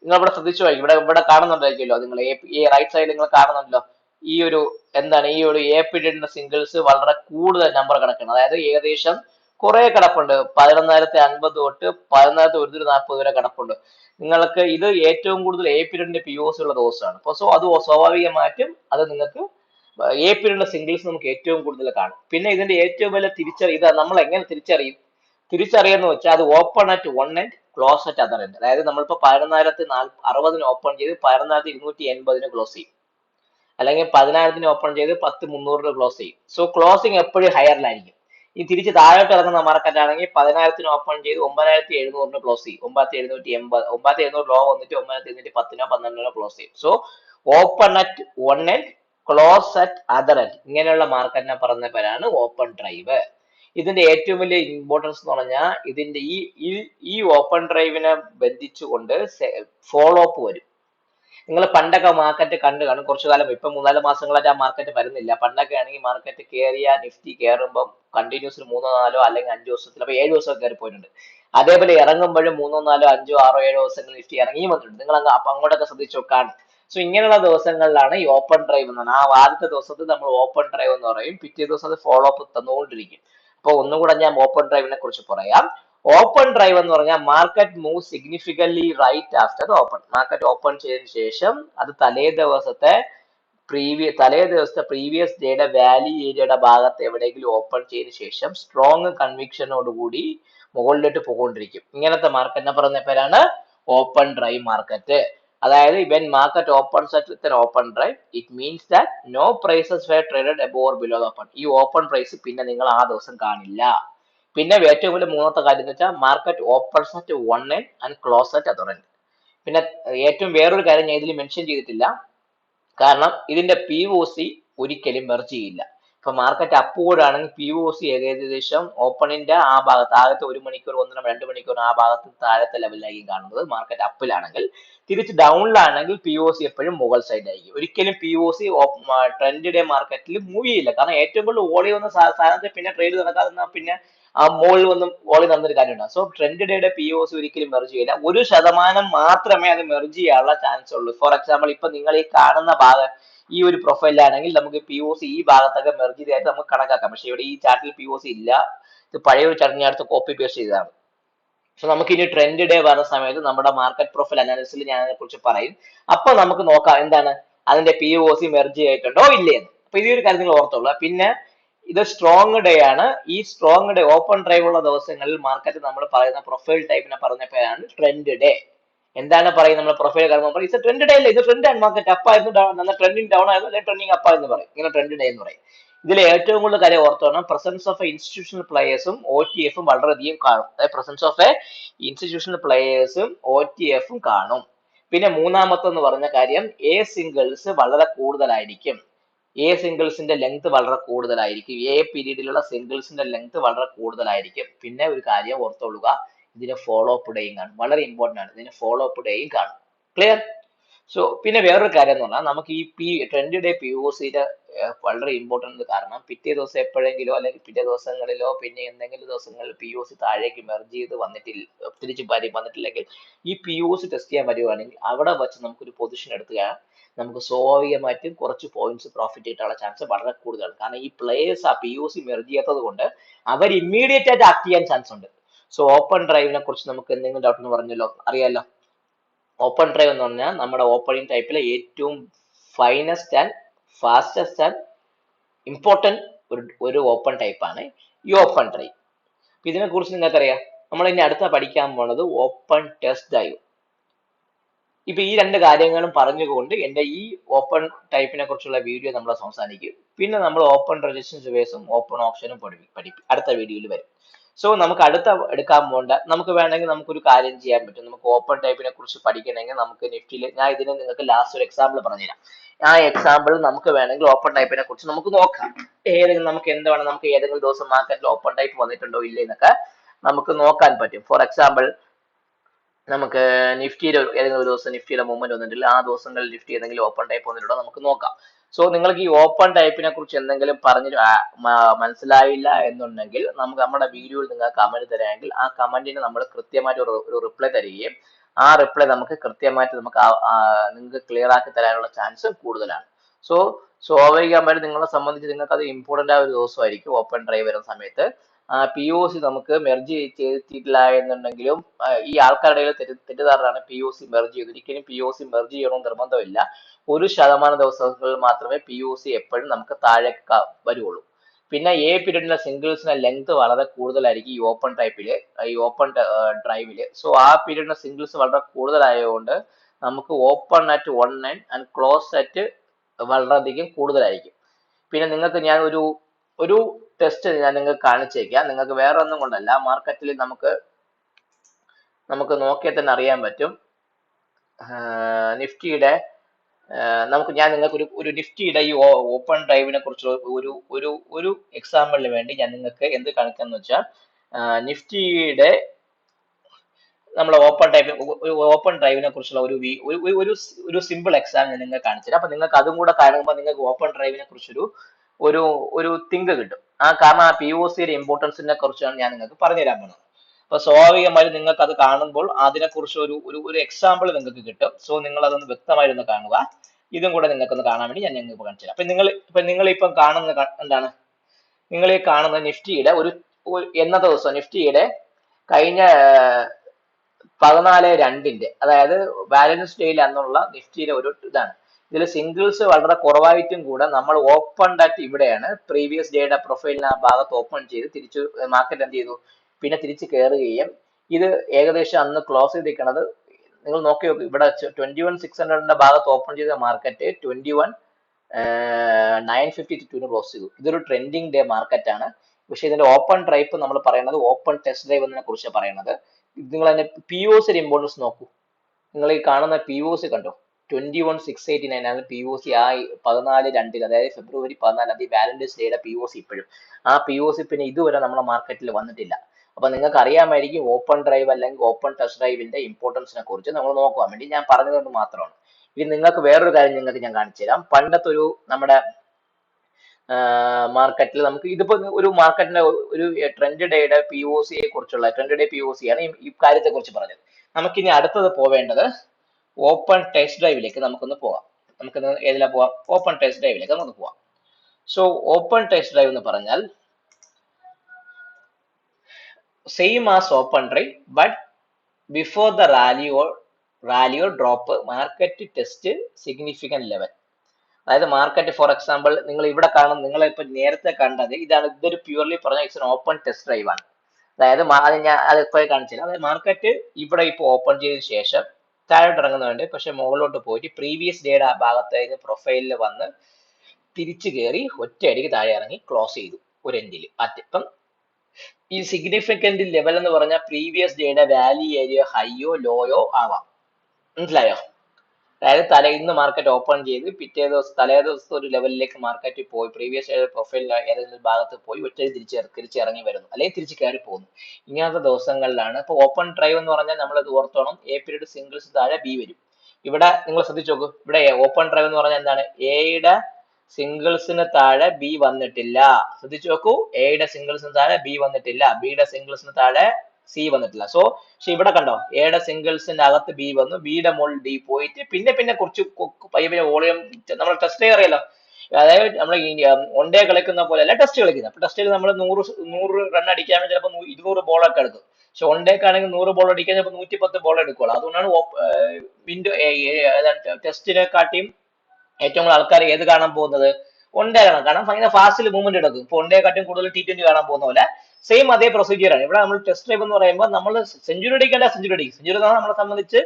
A: നിങ്ങൾ ഇവിടെ ശ്രദ്ധിച്ചു ഇവിടെ ഇവിടെ കാണുന്നുണ്ടായിരിക്കുമല്ലോ. നിങ്ങൾ ഈ റൈറ്റ് സൈഡിൽ നിങ്ങൾ കാണുന്നുണ്ടല്ലോ. ഈ ഒരു എന്താണ് ഈ ഒരു എ പീരിയഡിന്റെ സിംഗിൾസ് വളരെ കൂടുതൽ നമ്പർ കണക്കാണ്. അതായത് ഏകദേശം കുറെ കിടപ്പുണ്ട്. പതിനൊന്നായിരത്തി അൻപത് തൊട്ട് പതിനായിരത്തി ഒരുന്നൂറ്റി നാൽപ്പത് വരെ കിടപ്പുണ്ട്. നിങ്ങൾക്ക് ഇത് ഏറ്റവും കൂടുതൽ എ പീരിയഡിന്റെ പി ഒ സി ഉള്ള ദിവസമാണ് സോ അത് സ്വാഭാവികമായിട്ടും അത് നിങ്ങൾക്ക് എ പീരിയഡിന്റെ സിംഗിൾസ് നമുക്ക് ഏറ്റവും കൂടുതൽ കാണും. പിന്നെ ഇതിന്റെ ഏറ്റവും വലിയ തിരിച്ചറി ഇത് നമ്മൾ എങ്ങനെ തിരിച്ചറിയും? തിരിച്ചറിയാന്ന് വെച്ചാൽ അത് open at one end close at other end അതായത് നമ്മളിപ്പോൾ പതിനൊന്നായിരത്തി നാല് അറുപതിന് ഓപ്പൺ ചെയ്ത് പതിനൊന്നായിരത്തി ഇരുന്നൂറ്റി എൺപതിന് ക്ലോസ് ചെയ്യും. അല്ലെങ്കിൽ പതിനായിരത്തിന് ഓപ്പൺ ചെയ്ത് പത്ത് മുന്നൂറിന് ക്ലോസ് ചെയ്യും. സോ ക്ലോസിങ് എപ്പോഴും ഹയറിലായിരിക്കും ഈ തിരിച്ച് താഴോട്ട് ഇറങ്ങുന്ന മാർക്കറ്റ് ആണെങ്കിൽ പതിനായിരത്തിന് ഓപ്പൺ ചെയ്ത് ഒമ്പതിനായിരത്തി എഴുന്നൂറിന് ക്ലോസ് ചെയ്യും. ഒമ്പതിനായിരത്തി എഴുന്നൂറ്റി എൺപത് ഒമ്പതിനായിരത്തി എഴുന്നൂറ് ലോ വന്നിട്ട് ഒമ്പതിനായിരത്തി എഴുന്നൂറ്റി പത്തിനോ പന്ത്രണ്ടിനോ ക്ലോസ് ചെയ്യും. So open at one end close at other end ഇങ്ങനെയുള്ള മാർക്കറ്റിനെ പറയുന്ന പേരാണ് ഓപ്പൺ ഡ്രൈവ് ഇതിന്റെ ഏറ്റവും വലിയ ഇമ്പോർട്ടൻസ് എന്ന് പറഞ്ഞാൽ ഇതിന്റെ ഈ ഈ- ഓപ്പൺ ഡ്രൈവിനെ ബന്ധിച്ചുകൊണ്ട് ഫോളോ അപ്പ് വരും. നിങ്ങൾ പണ്ടൊക്കെ മാർക്കറ്റ് കണ്ടു കാണും. കുറച്ചു കാലം ഇപ്പൊ മൂന്നാൽ മാസങ്ങളായിട്ട് ആ മാർക്കറ്റ് വരുന്നില്ല. പണ്ടൊക്കെ ആണെങ്കിൽ മാർക്കറ്റ് കയറിയ നിഫ്റ്റി കയറുമ്പോൾ കണ്ടിന്യൂസ് മൂന്നോ നാലോ അല്ലെങ്കിൽ അഞ്ച് ദിവസത്തിൽ അപ്പൊ ഏഴ് ദിവസം കയറി പോയിട്ടുണ്ട്. അതേപോലെ ഇറങ്ങുമ്പോഴും മൂന്നോ നാലോ അഞ്ചോ ആറോ ഏഴോ ദിവസങ്ങൾ നിഫ്റ്റി ഇറങ്ങിയും വന്നിട്ടുണ്ട്. നിങ്ങൾ അങ്ങ് അപ്പൊ അങ്ങോട്ടൊക്കെ ശ്രദ്ധിച്ചു കാണും സോ ഇങ്ങനെയുള്ള ദിവസങ്ങളിലാണ് ഈ ഓപ്പൺ ഡ്രൈവ് എന്ന് പറഞ്ഞാൽ ആ ആദ്യത്തെ ദിവസത്തിൽ നമ്മൾ ഓപ്പൺ ഡ്രൈവ് എന്ന് പറയും. പിറ്റേ ദിവസം അത് ഫോളോ അപ്പ് തന്നുകൊണ്ടിരിക്കും. അപ്പൊ ഒന്നും കൂടെ ഞാൻ ഓപ്പൺ ഡ്രൈവിനെ കുറിച്ച് പറയാം. ഓപ്പൺ ഡ്രൈവ് എന്ന് പറഞ്ഞാൽ market move significantly right after open market open ചെയ്തതിനു ശേഷം അത് തലേ ദിവസത്തെ പ്രീവിയ തലേ ദിവസത്തെ പ്രീവിയസ് ഡേയുടെ വാലി ഏരിയയുടെ ഭാഗത്ത് എവിടെയെങ്കിലും ഓപ്പൺ ചെയ്ത ശേഷം സ്ട്രോങ് കൺവിക്ഷനോടുകൂടി മുകളിലോട്ട് പോകൊണ്ടിരിക്കും ഇങ്ങനത്തെ മാർക്കറ്റിനെ പറയുന്ന പേരാണ് ഓപ്പൺ ഡ്രൈവ് മാർക്കറ്റ് അതായത് when market open set with open drive it means that no prices were traded above below open ഈ ഓപ്പൺ പ്രൈസ് പിന്നെ നിങ്ങൾ ആ ദിവസം കാണില്ല. പിന്നെ ഏറ്റവും വലിയ മൂന്നാമത്തെ കാര്യം എന്ന് വെച്ചാൽ market open set one end and close set other end പിന്നെ ഏറ്റവും വേറൊരു കാര്യം ഞാൻ ഇതിൽ മെൻഷൻ ചെയ്തിട്ടില്ല. കാരണം ഇതിന്റെ പി ഒ സി ഒരിക്കലും മെർജ് ചെയ്യില്ല. ഇപ്പൊ മാർക്കറ്റ് അപ്പുകൂടാണെങ്കിൽ പി ഒ സി ഏകദേശം ഓപ്പണിന്റെ ആ ഭാഗത്ത് ആദ്യത്തെ ഒരു മണിക്കൂർ ഒന്നര രണ്ട് മണിക്കൂർ ആ ഭാഗത്ത് താഴത്തെ ലെവലിലായിരിക്കും കാണുന്നത് മാർക്കറ്റ് അപ്പിലാണെങ്കിൽ തിരിച്ച് ഡൗണിലാണെങ്കിൽ പി ഒ സി എപ്പോഴും മുകൾ സൈഡിലായിരിക്കും ഒരിക്കലും P O C trend day മാർക്കറ്റിൽ മൂവ് ചെയ്യില്ല. കാരണം ഏറ്റവും കൂടുതൽ ഓളി വന്ന സാധനത്തെ പിന്നെ ട്രേഡ് നടക്കാതെ പിന്നെ ആ മുകളിൽ വന്നും ഓളി നടന്നൊരു കാര്യമുണ്ട്. സോ ട്രെൻഡ് ഡേയുടെ പി ഒ സി ഒരിക്കലും മെർജ് ചെയ്യില്ല. ഒരു ശതമാനം മാത്രമേ അത് മെർജ് ചെയ്യാനുള്ള ചാൻസ് ഉള്ളൂ. ഫോർ എക്സാമ്പിൾ ഇപ്പൊ നിങ്ങൾ ഈ കാണുന്ന ഭാഗം ഈ ഒരു പ്രൊഫൈലാണെങ്കിൽ നമുക്ക് പി ഒ സി ഈ ഭാഗത്തൊക്കെ മെർജ് ചെയ്തായിട്ട് നമുക്ക് കണക്കാക്കാം. പക്ഷെ ഇവിടെ ഈ ചാർട്ടിൽ പി ഒ സി ഇല്ല. ഇത് പഴയ ഒരു ചാർട്ടിനെ അടുത്ത് കോപ്പി പേസ്റ്റ് ചെയ്തതാണ്. സോ നമുക്ക് ഇനി ട്രെൻഡ് ഡേ വരുന്ന സമയത്ത് നമ്മുടെ മാർക്കറ്റ് പ്രൊഫൈൽ അനാലിസിൽ ഞാൻ അതിനെ കുറിച്ച് പറയും. അപ്പൊ നമുക്ക് നോക്കാം എന്താണ് അതിന്റെ പി ഒ സി മെർജ് ചെയ്തിട്ടുണ്ടോ ഇല്ലേ എന്ന്. അപ്പൊ ഈ ഒരു കാര്യം നിങ്ങൾ ഓർത്തോളൂ. പിന്നെ ഇത് സ്ട്രോങ് ഡേ ആണ്. ഈ സ്ട്രോങ് ഡേ ഓപ്പൺ ഡ്രൈവ് ഉള്ള ദിവസങ്ങളിൽ മാർക്കറ്റ് നമ്മൾ പറയുന്ന പ്രൊഫൈൽ ടൈപ്പിനെ പറഞ്ഞ പേരാണ് ട്രെൻഡ് ഡേ എന്താണ് പറയുന്നത് നമ്മൾ പ്രൊഫൈൽ കാണുമ്പോൾ ഇത് ട്രെൻഡ് ഡേ അല്ല? ഇത് ട്രെൻഡ് ആണ് മാർക്കറ്റ് അപ്പ് ആയിരുന്നു ഡൗൺ ട്രെൻഡിങ് ഡൗൺ ആയിരുന്നു അല്ലെങ്കിൽ ട്രെൻഡിങ് അപ്പ് ആയിരുന്നു പറയും. ഇങ്ങനെ ട്രെൻഡ് ഡേ എന്ന് പറയും. ഇതിൽ ഏറ്റവും കൂടുതൽ കാര്യം ഓർത്തോണം പ്രസൻസ് ഓഫ് ഇൻസ്റ്റിറ്റ്യൂഷണൽ പ്ലേയേഴ്സും ഒ ടി എഫും വളരെയധികം കാണും. അതായത് പ്രസൻസ് ഓഫ് എ ഇൻസ്റ്റിറ്റ്യൂഷണൽ പ്ലേയേഴ്സും ഒ ടി എഫും കാണും. പിന്നെ മൂന്നാമത്തെ എന്ന് പറഞ്ഞ കാര്യം എ സിംഗിൾസ് വളരെ കൂടുതലായിരിക്കും. എ സിംഗിൾസിന്റെ ലെങ്ത് വളരെ കൂടുതലായിരിക്കും. എ പീരീഡിലുള്ള സിംഗിൾസിന്റെ ലെങ്ത് വളരെ കൂടുതലായിരിക്കും. പിന്നെ ഒരു കാര്യം ഓർത്തോളുക ഇതിന് ഫോളോ അപ്പ് ഡേയും കാണും. വളരെ ഇമ്പോർട്ടന്റ് ആണ്. ഇതിനെ ഫോളോ അപ്പ് ഡേയും കാണും. ക്ലിയർ സോ പിന്നെ വേറൊരു കാര്യം എന്ന് പറഞ്ഞാൽ നമുക്ക് ഈ P trend day P O സിയുടെ വളരെ ഇമ്പോർട്ടന്റ് കാരണം പിറ്റേ ദിവസം എപ്പോഴെങ്കിലോ അല്ലെങ്കിൽ പിറ്റേ ദിവസങ്ങളിലോ പിന്നെ എന്തെങ്കിലും ദിവസങ്ങളിൽ പി ഒ സി താഴേക്ക് മെർജ് ചെയ്ത് വന്നിട്ടില്ല തിരിച്ച് പരി വന്നിട്ടില്ലെങ്കിൽ ഈ പി ഒ സി ടെസ്റ്റ് ചെയ്യാൻ വരുവാണെങ്കിൽ അവിടെ വെച്ച് നമുക്കൊരു പൊസിഷൻ എടുക്കുക നമുക്ക് സ്വാഭാവികമായിട്ടും കുറച്ച് പോയിന്റ്സ് പ്രോഫിറ്റ് കിട്ടാനുള്ള ചാൻസ് വളരെ കൂടുതലാണ്. കാരണം ഈ പ്ലേയേഴ്സ് ആ പി ഒ സി മെർജ് ചെയ്യാത്തത് കൊണ്ട് അവർ ഇമ്മീഡിയറ്റ് ആയിട്ട് ആക്ട് ചെയ്യാൻ ചാൻസ് ഉണ്ട്. സോ ഓപ്പൺ ഡ്രൈവിനെ കുറിച്ച് നമുക്ക് എന്തെങ്കിലും ഡൗട്ട് എന്ന് പറഞ്ഞല്ലോ അറിയാലോ? ഓപ്പൺ ഡ്രൈവ് എന്ന് പറഞ്ഞാൽ നമ്മുടെ ഓപ്പണിംഗ് ടൈപ്പിലെ ഏറ്റവും finest and fastest and important ഒരു ഒരു ഓപ്പൺ ടൈപ്പാണ് ഈ ഓപ്പൺ ഡ്രൈവ് ഇതിനെ കുറിച്ച് നിങ്ങൾക്കറിയാം. നമ്മൾ ഇനി അടുത്ത പഠിക്കാൻ പോണത് ഓപ്പൺ ടെസ്റ്റ് ഡ്രൈവ് ഇപ്പൊ ഈ രണ്ട് കാര്യങ്ങളും പറഞ്ഞുകൊണ്ട് എന്റെ ഈ ഓപ്പൺ ടൈപ്പിനെ കുറിച്ചുള്ള വീഡിയോ നമ്മൾ സംസാരിക്കും പിന്നെ നമ്മൾ ഓപ്പൺ രജിസ്ട്രേഷൻ ബേസും ഓപ്പൺ ഓപ്ഷനും പഠിപ്പിക്കും അടുത്ത വീഡിയോയിൽ വരും. സോ നമുക്ക് അടുത്ത എടുക്കാൻ പോകേണ്ട നമുക്ക് വേണമെങ്കിൽ നമുക്കൊരു കാര്യം ചെയ്യാൻ പറ്റും. നമുക്ക് ഓപ്പൺ ടൈപ്പിനെ കുറിച്ച് പഠിക്കണമെങ്കിൽ നമുക്ക് നിഫ്റ്റിയിൽ ഞാൻ ഇതിന് നിങ്ങൾക്ക് ലാസ്റ്റ് ഒരു എക്സാമ്പിൾ പറഞ്ഞുതരാം. ആ എക്സാമ്പിൾ നമുക്ക് വേണമെങ്കിൽ ഓപ്പൺ ടൈപ്പിനെ കുറിച്ച് നമുക്ക് നോക്കാം. ഏതെങ്കിലും നമുക്ക് എന്ത് വേണം? നമുക്ക് ഏതെങ്കിലും ദിവസം മാർക്കറ്റിൽ ഓപ്പൺ ടൈപ്പ് വന്നിട്ടുണ്ടോ? ഇല്ലേ എന്നൊക്കെ നമുക്ക് നോക്കാൻ പറ്റും. ഫോർ എക്സാമ്പിൾ നമുക്ക് നിഫ്റ്റിയുടെ ഏതെങ്കിലും ഒരു ദിവസം നിഫ്റ്റിയുടെ മൂവ്മെന്റ് വന്നിട്ടില്ല. ആ ദിവസങ്ങളിൽ നിഫ്റ്റി ഏതെങ്കിലും ഓപ്പൺ ടൈപ്പ് വന്നിട്ടുണ്ടോ? നമുക്ക് നോക്കാം. സോ നിങ്ങൾക്ക് ഈ ഓപ്പൺ ടൈപ്പിനെ കുറിച്ച് എന്തെങ്കിലും പറഞ്ഞു മനസ്സിലായില്ല എന്നുണ്ടെങ്കിൽ നമുക്ക് നമ്മുടെ വീഡിയോയിൽ നിങ്ങൾ കമന്റ് തരാമെങ്കിൽ ആ കമന്റിന് നമ്മൾ കൃത്യമായിട്ട് ഒരു റിപ്ലൈ തരികയും ആ റിപ്ലൈ നമുക്ക് കൃത്യമായിട്ട് നമുക്ക് നിങ്ങൾക്ക് ക്ലിയർ ആക്കി തരാനുള്ള ചാൻസ് കൂടുതലാണ്. സോ സ്വാഭാവികമായിട്ട് നിങ്ങളെ സംബന്ധിച്ച് നിങ്ങൾക്ക് അത് ഇമ്പോർട്ടന്റ് ആയ ഒരു ദിവസമായിരിക്കും ഓപ്പൺ ഡ്രൈവ് വരുന്ന സമയത്ത്. പി ഒ സി നമുക്ക് മെർജ് ചെയ്തിട്ടില്ല എന്നുണ്ടെങ്കിലും ഈ ആൾക്കാരുടെ തെറ്റ് തെറ്റിദ്ധാരണയാണ് പി ഒ സി മെർജ് ചെയ്തു ഒരിക്കലും പി ഒ സി മെർജ് ചെയ്യണമെന്ന് നിർബന്ധമില്ല. ഒരു ശതമാനം ദിവസങ്ങളിൽ മാത്രമേ പി ഒ സി എപ്പോഴും നമുക്ക് താഴെ വരുള്ളൂ. പിന്നെ എ പീരീഡിലെ സിംഗിൾസിന്റെ ലെങ്ത് വളരെ കൂടുതലായിരിക്കും ഈ ഓപ്പൺ ടൈപ്പിൽ ഈ ഓപ്പൺ ഡ്രൈവിൽ സോ ആ പീരീഡിന്റെ സിംഗിൾസ് വളരെ കൂടുതലായതുകൊണ്ട് നമുക്ക് open at one nine and close at വളരെയധികം കൂടുതലായിരിക്കും. പിന്നെ നിങ്ങൾക്ക് ഞാൻ ഒരു ഒരു ടെസ്റ്റ് ഞാൻ നിങ്ങൾക്ക് കാണിച്ചേക്കാം നിങ്ങൾക്ക് വേറെ ഒന്നും കൊണ്ടല്ല മാർക്കറ്റിൽ നമുക്ക് നമുക്ക് നോക്കിയാൽ തന്നെ അറിയാൻ പറ്റും. നിഫ്റ്റിയുടെ നമുക്ക് ഞാൻ നിങ്ങൾക്ക് ഒരു ഒരു നിഫ്റ്റിയുടെ ഈ ഓപ്പൺ ഡ്രൈവിനെ കുറിച്ചുള്ള ഒരു ഒരു ഒരു എക്സാമ്പിളിന് വേണ്ടി ഞാൻ നിങ്ങൾക്ക് എന്ത് കാണിക്കാന്ന് വെച്ചാൽ നിഫ്റ്റിയുടെ നമ്മൾ ഓപ്പൺ ടൈപ്പ് ഓപ്പൺ ഡ്രൈവിനെ കുറിച്ചുള്ള ഒരു ഒരു ഒരു സിമ്പിൾ എക്സാം ഞാൻ നിങ്ങൾക്ക് കാണിച്ചുതരാം അപ്പൊ നിങ്ങൾക്ക് അതും കൂടെ കാണുമ്പോൾ നിങ്ങൾക്ക് ഓപ്പൺ ഡ്രൈവിനെ കുറിച്ചൊരു ഒരു ഒരു തിങ്ക് കിട്ടും. ആ കാരണം ആ പി ഒ സിയുടെ ഇമ്പോർട്ടൻസിനെ കുറിച്ചാണ് ഞാൻ നിങ്ങൾക്ക് പറഞ്ഞുതരാൻ പോകുന്നത്. അപ്പൊ സ്വാഭാവികമായി നിങ്ങൾക്ക് അത് കാണുമ്പോൾ അതിനെക്കുറിച്ച് ഒരു ഒരു ഒരു എക്സാമ്പിൾ നിങ്ങൾക്ക് കിട്ടും. സോ നിങ്ങൾ അതൊന്ന് വ്യക്തമായിരുന്നു കാണുക. ഇതും കൂടെ നിങ്ങൾക്കൊന്ന് കാണാൻ വേണ്ടി ഞാൻ നിങ്ങൾക്ക് കാണിച്ചു തരാം. അപ്പൊ നിങ്ങൾ ഇപ്പൊ നിങ്ങൾ ഇപ്പം കാണുന്ന എന്താണ്? നിങ്ങൾ ഈ കാണുന്ന നിഫ്റ്റിയുടെ ഒരു എന്ന ദിവസം നിഫ്റ്റിയുടെ കഴിഞ്ഞ പതിനാല് രണ്ടിന്റെ അതായത് ബാലൻസ് ഡേയിൽ അന്നുള്ള നിഫ്റ്റിയുടെ ഒരു ഇതാണ്. ഇതിൽ സിംഗിൾസ് വളരെ കുറവായിട്ടും കൂടെ നമ്മൾ ഓപ്പൺ ഡാറ്റ് ഇവിടെയാണ്. പ്രീവിയസ് ഡേയുടെ പ്രൊഫൈലിന് ആ ഭാഗത്ത് ഓപ്പൺ ചെയ്ത് തിരിച്ചു മാർക്കറ്റ് എന്ത് ചെയ്തു? പിന്നെ തിരിച്ച് കയറുകയും ഇത് ഏകദേശം അന്ന് ക്ലോസ് ചെയ്തിരിക്കുന്നത് നിങ്ങൾ നോക്കി നോക്കി ഇവിടെ ട്വന്റി വൺ സിക്സ് ഹൺഡ്രഡിന്റെ ഭാഗത്ത് ഓപ്പൺ ചെയ്ത market twenty one nine fifty ടൂന് close ചെയ്തു. ഇതൊരു ട്രെൻഡിങ് ഡേ മാർക്കറ്റ് ആണ്. പക്ഷേ ഇതിന്റെ ഓപ്പൺ ഡ്രൈപ്പ് നമ്മൾ പറയുന്നത് ഓപ്പൺ ടെസ്റ്റ് ഡ്രൈവ് എന്നതിനെ കുറിച്ച് പറയുന്നത്. നിങ്ങൾ അതിന്റെ പി ഒ സിന്റെ ഇമ്പോർട്ടൻസ് നോക്കൂ. നിങ്ങൾ ഈ കാണുന്ന പി ഒ സി കണ്ടോ? Twenty one six eighty nine ആണ് പി ഒ സി ആ പതിനാല് രണ്ടിൽ അതായത് ഫെബ്രുവരി പതിനാലാം തീയതി വാലന്റൈൻസ് ഡേയുടെ പി ഒ സി ഇപ്പോഴും. ആ പി ഒ സി പിന്നെ ഇതുവരെ നമ്മുടെ മാർക്കറ്റിൽ വന്നിട്ടില്ല. അപ്പൊ നിങ്ങൾക്ക് അറിയാമായിരിക്കും ഓപ്പൺ ഡ്രൈവ് അല്ലെങ്കിൽ ഓപ്പൺ ടെസ്റ്റ് ഡ്രൈവിന്റെ ഇമ്പോർട്ടൻസിനെ കുറിച്ച് നമ്മൾ നോക്കുവാൻ വേണ്ടി ഞാൻ പറഞ്ഞതുകൊണ്ട് മാത്രമാണ്. ഇനി നിങ്ങൾക്ക് വേറൊരു കാര്യം നിങ്ങൾക്ക് ഞാൻ കാണിച്ചു തരാം. പണ്ടത്തെ ഒരു നമ്മുടെ മാർക്കറ്റിൽ നമുക്ക് ഇതിപ്പോ ഒരു മാർക്കറ്റിന്റെ ഒരു ട്രെൻഡ് ഡേയുടെ പി ഒ സിയെ കുറിച്ചുള്ള trend day P O C ആണ് ഈ കാര്യത്തെ കുറിച്ച് പറഞ്ഞത്. നമുക്കിനി അടുത്തത് പോവേണ്ടത് ഓപ്പൺ ടെസ്റ്റ് ഡ്രൈവിലേക്ക് നമുക്കൊന്ന് പോവാം. നമുക്ക് ഏതിലാ പോവാം? ഓപ്പൺ ടെസ്റ്റ് ഡ്രൈവിലേക്ക് നമുക്ക് പോവാം. സോ ഓപ്പൺ ടെസ്റ്റ് ഡ്രൈവ് എന്ന് പറഞ്ഞാൽ same as open drive but before the rally or rally or drop market test significant level അതായത് മാർക്കറ്റ് ഫോർ എക്സാമ്പിൾ നിങ്ങൾ ഇവിടെ കാണും നിങ്ങൾ ഇപ്പൊ നേരത്തെ കണ്ടത് ഇതാണ് ഇതൊരു പ്യൂർലി പറഞ്ഞ ഇറ്റ്സ് ഓപ്പൺ ടെസ്റ്റ് ഡ്രൈവ് ആണ്. അതായത് അത് ഞാൻ അത് ഇപ്പോഴേ കാണിച്ചില്ല അതായത് മാർക്കറ്റ് ഇവിടെ ഇപ്പോൾ ഓപ്പൺ ചെയ്തതിനു ശേഷം താഴോട്ട് ഇറങ്ങുന്നുണ്ട് പക്ഷെ മുകളിലോട്ട് പോയിട്ട് പ്രീവിയസ് ഡേയുടെ ആ ഭാഗത്തേക്ക് പ്രൊഫൈലിൽ വന്ന് തിരിച്ചു കയറി ഒറ്റയടിക്ക് താഴെ ഇറങ്ങി ക്ലോസ് ചെയ്തു ഒരു എൻഡിൽ ഇപ്പം ഈ സിഗ്നിഫിക്കന്റ് ലെവൽ എന്ന് പറഞ്ഞാൽ പ്രീവിയസ് ഡേയുടെ വാലി ഏരിയ ഹൈയോ ലോയോ ആവാം. മനസ്സിലായോ? അതായത് തല ഇന്ന് മാർക്കറ്റ് ഓപ്പൺ ചെയ്ത് പിറ്റേ ദിവസം തലേ ദിവസം ഒരു ലെവലിലേക്ക് മാർക്കറ്റ് പോയി പ്രീവിയസ് പ്രൊഫൈലിൽ ഏതെങ്കിലും ഭാഗത്ത് പോയി ഒറ്റ തിരിച്ച് തിരിച്ച് ഇറങ്ങി വരുന്നു. അല്ലെങ്കിൽ തിരിച്ച് കയറി പോകുന്നു. ഇങ്ങനത്തെ ദിവസങ്ങളിലാണ്. ഇപ്പൊ ഓപ്പൺ ഡ്രൈവ് എന്ന് പറഞ്ഞാൽ നമ്മൾ അത് ഓർത്തോണം. എ പീരീഡ് സിംഗിൾസ് താഴെ ബി വരും. ഇവിടെ നിങ്ങൾ ശ്രദ്ധിച്ചു നോക്കൂ. ഇവിടെ ഓപ്പൺ ഡ്രൈവ് എന്ന് പറഞ്ഞാൽ എന്താണ്? എയുടെ സിംഗിൾസിന് താഴെ ബി വന്നിട്ടില്ല. ശ്രദ്ധിച്ചു നോക്കൂ. എയുടെ സിംഗിൾസിന് താഴെ ബി വന്നിട്ടില്ല. ബിയുടെ സിംഗിൾസിന് താഴെ സി വന്നിട്ടില്ല. സോ പക്ഷെ ഇവിടെ കണ്ടോ എയുടെ സിംഗിൾസിന്റെ അകത്ത് ബി വന്നു. ബിയുടെ മുകളിൽ ഡി പോയിട്ട് പിന്നെ പിന്നെ കുറച്ച് പയ്യെ വോളിയം നമ്മൾ ടെസ്റ്റ് അറിയാലോ? അതായത് നമ്മൾ വൺ ഡേ കളിക്കുന്ന പോലെ അല്ല ടെസ്റ്റ് കളിക്കുന്നത്. അപ്പൊ ടെസ്റ്റിൽ നമ്മൾ നൂറ് നൂറ് റൺ അടിക്കാൻ ചിലപ്പോൾ ഇരുന്നൂറ് ബോളൊക്കെ എടുക്കും. പക്ഷെ വൺ ഡേക്ക് ആണെങ്കിൽ നൂറ് ബോൾ അടിക്കാൻ ചിലപ്പോൾ നൂറ്റി പത്ത് ബോൾ എടുക്കുള്ളൂ. അതുകൊണ്ടാണ് വിൻഡോ ടെസ്റ്റിനെ കാട്ടിയും ഏറ്റവും കൂടുതൽ ആൾക്കാർ ഏത് കാണാൻ പോകുന്നത്? വൺ ഡേ കാണാൻ കാരണം ഭയങ്കര ഫാസ്റ്റിൽ മൂവ്മെന്റ് എടുക്കും. ഇപ്പൊ വൺ ഡേ കാട്ടും കൂടുതൽ ടി ട്വന്റി കാണാൻ പോകുന്ന പോലെ. സെയിം അതേ പ്രൊസീജിയർ ആണ്. ഇവിടെ നമ്മൾ ടെസ്റ്റ് ഡ്രൈവ് എന്ന് പറയുമ്പോൾ നമ്മൾ സെഞ്ചുറി അടിക്കേണ്ട സെഞ്ചുറി അടിക്കും. സെഞ്ചുറി നമ്മളെ സംബന്ധിച്ച്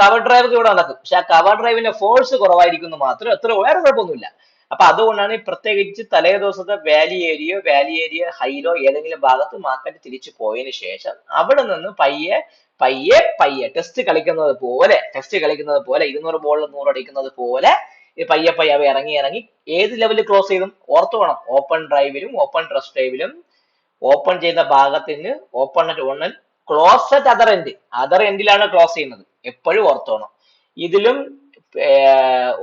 A: കവർ ഡ്രൈവ് ഇവിടെ നടക്കും. പക്ഷെ ആ കവർ ഡ്രൈവിന്റെ ഫോഴ്സ് കുറവായിരിക്കുന്നു മാത്രം. എത്ര വേറെ കുഴപ്പമൊന്നുമില്ല. അപ്പൊ അതുകൊണ്ടാണ് ഈ പ്രത്യേകിച്ച് തലേ ദിവസത്തെ വാലി ഏരിയയോ വാലി ഏരിയ ഹൈലോ ഏതെങ്കിലും ഭാഗത്ത് മാർക്കറ്റ് തിരിച്ചു പോയതിനു ശേഷം അവിടെ നിന്ന് പയ്യെ പയ്യെ പയ്യെ ടെസ്റ്റ് കളിക്കുന്നത് പോലെ ടെസ്റ്റ് കളിക്കുന്നത് പോലെ ഇരുന്നൂറ് ബോളിൽ നൂറ് അടിക്കുന്നത് പോലെ ഈ പയ്യെ പയ്യെ അവ ഇറങ്ങി ഇറങ്ങി ഏത് ലെവലിൽ ക്ലോസ് ചെയ്തും? ഓർത്തു വേണം ഓപ്പൺ ഡ്രൈവിലും ഓപ്പൺ ട്രസ്റ്റ് ഡ്രൈവിലും ഓപ്പൺ ചെയ്യുന്ന ഭാഗത്തിന് open at one close at other end other എൻഡിലാണ് close ചെയ്യുന്നത്. എപ്പോഴും ഓർത്തോണം. ഇതിലും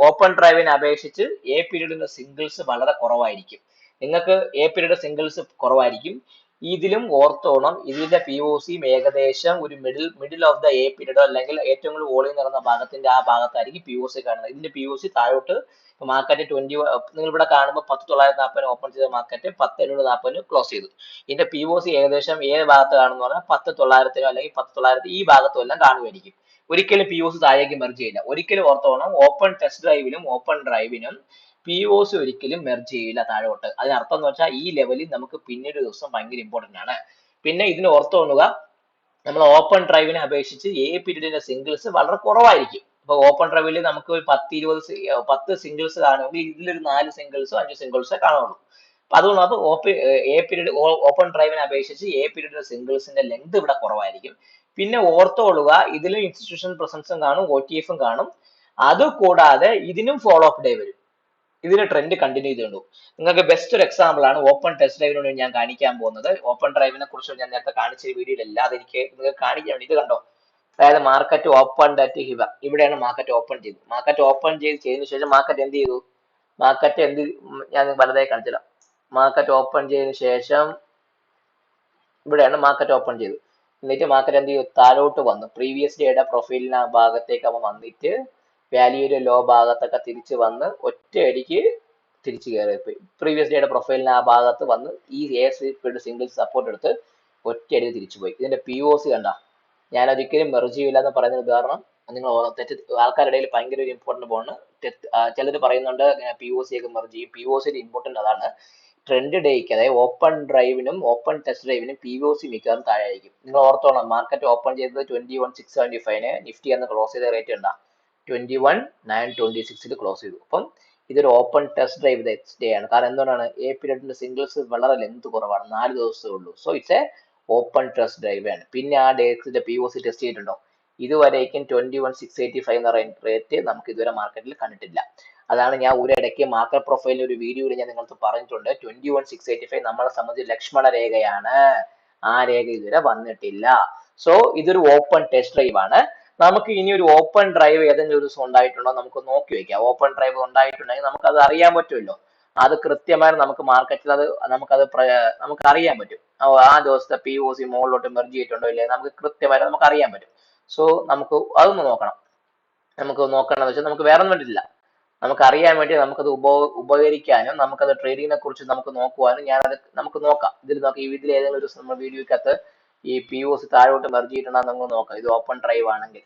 A: ഓപ്പൺ ഡ്രൈവിനെ അപേക്ഷിച്ച് എ പീരീഡിന്റെ സിംഗിൾസ് വളരെ കുറവായിരിക്കും. നിങ്ങൾക്ക് എ പീരീഡ് സിംഗിൾസ് കുറവായിരിക്കും. ഇതിലും ഓർത്തോണം. ഇതിന്റെ പി ഒ സിയും ഏകദേശം ഒരു middle middle of the A പീരീഡോ അല്ലെങ്കിൽ ഏറ്റവും കൂടുതൽ വോളിയം നടന്ന ഭാഗത്തിന്റെ ആ ഭാഗത്തായിരിക്കും പി ഒ സി കാണുന്നത്. ഇതിന്റെ പി ഒ സി താഴോട്ട് മാർക്കറ്റ് ട്വന്റി നിങ്ങൾ ഇവിടെ കാണുമ്പോൾ പത്ത് തൊള്ളായിരത്തി നാൽപ്പതിന് ഓപ്പൺ ചെയ്ത മാർക്കറ്റ് പത്ത് എണ്ണൂറ് നാൽപ്പതിന് ക്ലോസ് ചെയ്തു. ഇതിന്റെ പി ഒ സി ഏകദേശം ഏത് ഭാഗത്ത് കാണുന്ന പറഞ്ഞാൽ പത്ത് തൊള്ളായിരത്തിനോ അല്ലെങ്കിൽ പത്ത് തൊള്ളായിരത്തി ഈ ഭാഗത്തും എല്ലാം കാണുമായിരിക്കും. ഒരിക്കലും പി ഒ സി താഴേക്ക് മെർജ് ചെയ്യില്ല. ഒരിക്കലും ഓർത്തോണം ഓപ്പൺ ടെസ്റ്റ് ഡ്രൈവിലും ഓപ്പൺ ഡ്രൈവിനും സി ഒരിക്കലും മെർജ് ചെയ്യില്ല താഴോട്ട്. അതിനർത്ഥം എന്ന് വെച്ചാൽ ഈ ലെവലിൽ നമുക്ക് പിന്നീട് ഒരു ദിവസം ഭയങ്കര ഇമ്പോർട്ടന്റ് ആണ്. പിന്നെ ഇതിന് ഓർത്തോണുക നമ്മൾ ഓപ്പൺ ഡ്രൈവിനെ അപേക്ഷിച്ച് എ പിരീഡിന്റെ സിംഗിൾസ് വളരെ കുറവായിരിക്കും. ഇപ്പൊ ഓപ്പൺ ഡ്രൈവിൽ നമുക്ക് ഒരു പത്ത് ഇരുപത് പത്ത് സിംഗിൾസ് കാണുമെങ്കിൽ ഇതിലൊരു നാല് സിംഗിൾസോ അഞ്ച് സിംഗിൾസോ കാണുള്ളൂ. അതുകൊണ്ട് അത് ഓപ്പൺ എ പീരീഡ് ഓപ്പൺ ഡ്രൈവിനെ അപേക്ഷിച്ച് എ പീരീഡിന്റെ സിംഗിൾസിന്റെ ലെങ്ത് ഇവിടെ കുറവായിരിക്കും. പിന്നെ ഓർത്തോളുക ഇതിലും ഇൻസ്റ്റിറ്റ്യൂഷൻ പ്രസൻസും കാണും ഒ ടി എഫും കാണും. അതുകൂടാതെ ഇതിനും ഫോളോ അപ്പ് ഡേ വരും. ഇതിന് ട്രെൻഡ് കണ്ടിന്യൂ ചെയ്തുകൊണ്ടു. നിങ്ങൾക്ക് ബെസ്റ്റ് ഒരു എക്സാമ്പിൾ ആണ് ഓപ്പൺ ടെസ്റ്റ് ഡ്രൈവിനോട് ഞാൻ കാണിക്കാൻ പോകുന്നത്. ഓപ്പൺ ഡ്രൈവിനെ കുറിച്ച് ഞാൻ നേരത്തെ കാണിച്ച വീഡിയോയിൽ അല്ലാതെ എനിക്ക് നിങ്ങൾക്ക് കാണിക്കാൻ ഇത് കണ്ടോ? അതായത് മാർക്കറ്റ് ഓപ്പൺ ഡാറ്റ് ഹിബ ഇവിടെയാണ് മാർക്കറ്റ് ഓപ്പൺ ചെയ്തത്. മാർക്കറ്റ് ഓപ്പൺ ചെയ്ത് ചെയ്തതിനു ശേഷം മാർക്കറ്റ് എന്ത് ചെയ്തു? മാർക്കറ്റ് എന്ത് ഞാൻ വലുതായി കാണിച്ചില്ല മാർക്കറ്റ് ഓപ്പൺ ചെയ്തതിനു ശേഷം ഇവിടെയാണ് മാർക്കറ്റ് ഓപ്പൺ ചെയ്തത്. എന്നിട്ട് മാർക്കറ്റ് എന്ത് ചെയ്തു? താഴോട്ട് വന്നു. പ്രീവിയസ് ഡേയുടെ പ്രൊഫൈലിന് ആ ഭാഗത്തേക്ക് അവൻ വന്നിട്ട് വാല്യൂയുടെ ലോ ഭാഗത്തൊക്കെ തിരിച്ചു വന്ന് ഒറ്റയടിക്ക് തിരിച്ചു കയറിപ്പോയി പ്രീവിയസ് ഡേയുടെ പ്രൊഫൈലിന് ആ ഭാഗത്ത് വന്ന് ഈ എ സിപ്പിയുടെ സിംഗിൾ സപ്പോർട്ട് എടുത്ത് ഒറ്റയടിക്ക് തിരിച്ചു പോയി. ഇതിന്റെ പി ഒ സി കണ്ട? ഞാൻ ഒരിക്കലും മെർജ് ചെയ്യില്ല എന്ന് പറയുന്ന ഉദാഹരണം നിങ്ങൾ തെറ്റ് ആൾക്കാരുടെ ഇടയിൽ ഭയങ്കര ഒരു ഇമ്പോർട്ടന്റ് പോണ് ചിലർ പറയുന്നുണ്ട് പി ഒ സി ഒക്കെ മെർജ് ചെയ്യും പി ഒ സിയുടെ ഇമ്പോർട്ടന്റ് അതാണ്. ട്രെൻഡ് ഡേക്ക് അതായത് ഓപ്പൺ ഡ്രൈവിനും ഓപ്പൺ ടെസ്റ്റ് ഡ്രൈവിനും പി ഒ സി മിക്കവാറും താഴെ ആയിരിക്കും നിങ്ങൾ ഓർത്തോണം മാർക്കറ്റ് ഓപ്പൺ ചെയ്തത് ട്വന്റി വൺ സിക്സ് സെവന്റി ഫൈവിന് നിഫ്റ്റി അന്ന് ക്ലോസ് ചെയ്ത റേറ്റ് ഉണ്ടാ ട്വന്റി വൺ നയൻ ട്വന്റി സിക്സിൽ ക്ലോസ് ചെയ്തു. അപ്പം ഇതൊരു ഓപ്പൺ ടെസ്റ്റ് ഡ്രൈവ് ഡേ ആണ്. കാരണം എന്തുകൊണ്ടാണ്? എ പീരീഡിന്റെ സിംഗിൾസ് വളരെ ലെങ്ത് കുറവാണ്. നാല് ദിവസമേ ഉള്ളൂ. So it's a open test drive ആണ്. പിന്നെ ആ ഡേക്സിന്റെ പി ഒ സി ടെസ്റ്റ് ചെയ്തിട്ടുണ്ടോ? ഇതുവരേക്കും twenty one six eighty five എന്ന റേറ്റ് നമുക്ക് ഇതുവരെ മാർക്കറ്റിൽ കണ്ടിട്ടില്ല. അതാണ് ഞാൻ ഒരു ഇടയ്ക്ക് മാർക്കറ്റ് പ്രൊഫൈലിൽ ഒരു വീഡിയോയിൽ ഞാൻ നിങ്ങൾക്ക് പറഞ്ഞിട്ടുണ്ട്. Twenty one six eighty five നമ്മളെ സംബന്ധിച്ച് ലക്ഷ്മണ രേഖയാണ്. ആ രേഖ ഇതുവരെ വന്നിട്ടില്ല. സോ ഇതൊരു ഓപ്പൺ ടെസ്റ്റ് ഡ്രൈവ് ആണ്. നമുക്ക് ഇനി ഒരു ഓപ്പൺ ഡ്രൈവ് ഏതെങ്കിലും ദിവസം ഉണ്ടായിട്ടുണ്ടോ നമുക്ക് നോക്കി വെക്കാം. ഓപ്പൺ ഡ്രൈവ് ഉണ്ടായിട്ടുണ്ടെങ്കിൽ നമുക്ക് അത് അറിയാൻ പറ്റുമല്ലോ. അത് കൃത്യമായി നമുക്ക് മാർക്കറ്റിൽ അത് നമുക്കത് നമുക്ക് അറിയാൻ പറ്റും. ആ ദിവസത്തെ പി ഒ സി മുകളിലോട്ട് മെർജ് ചെയ്തിട്ടുണ്ടോ ഇല്ലേ നമുക്ക് കൃത്യമായിട്ട് നമുക്ക് അറിയാൻ പറ്റും. സോ നമുക്ക് അതൊന്ന് നോക്കണം. നമുക്ക് നോക്കണമെന്ന് വെച്ചാൽ നമുക്ക് വേറെ ഒന്നും നമുക്ക് അറിയാൻ വേണ്ടി നമുക്കത് ഉപ ഉപകരിക്കാനും നമുക്കത് ട്രേഡിങ്ങിനെ കുറിച്ച് നമുക്ക് നോക്കുവാനും ഞാനത് നമുക്ക് നോക്കാം. ഇതിൽ നോക്കാം. ഇതിൽ ഏതെങ്കിലും ഒരു നമ്മൾ വീഡിയോക്കകത്ത് ഈ പി ഒ സി താഴോട്ട് മെർജ് ചെയ്തിട്ടുണ്ടോ നമുക്ക് നോക്കാം. ഇത് ഓപ്പൺ ഡ്രൈവ് ആണെങ്കിൽ.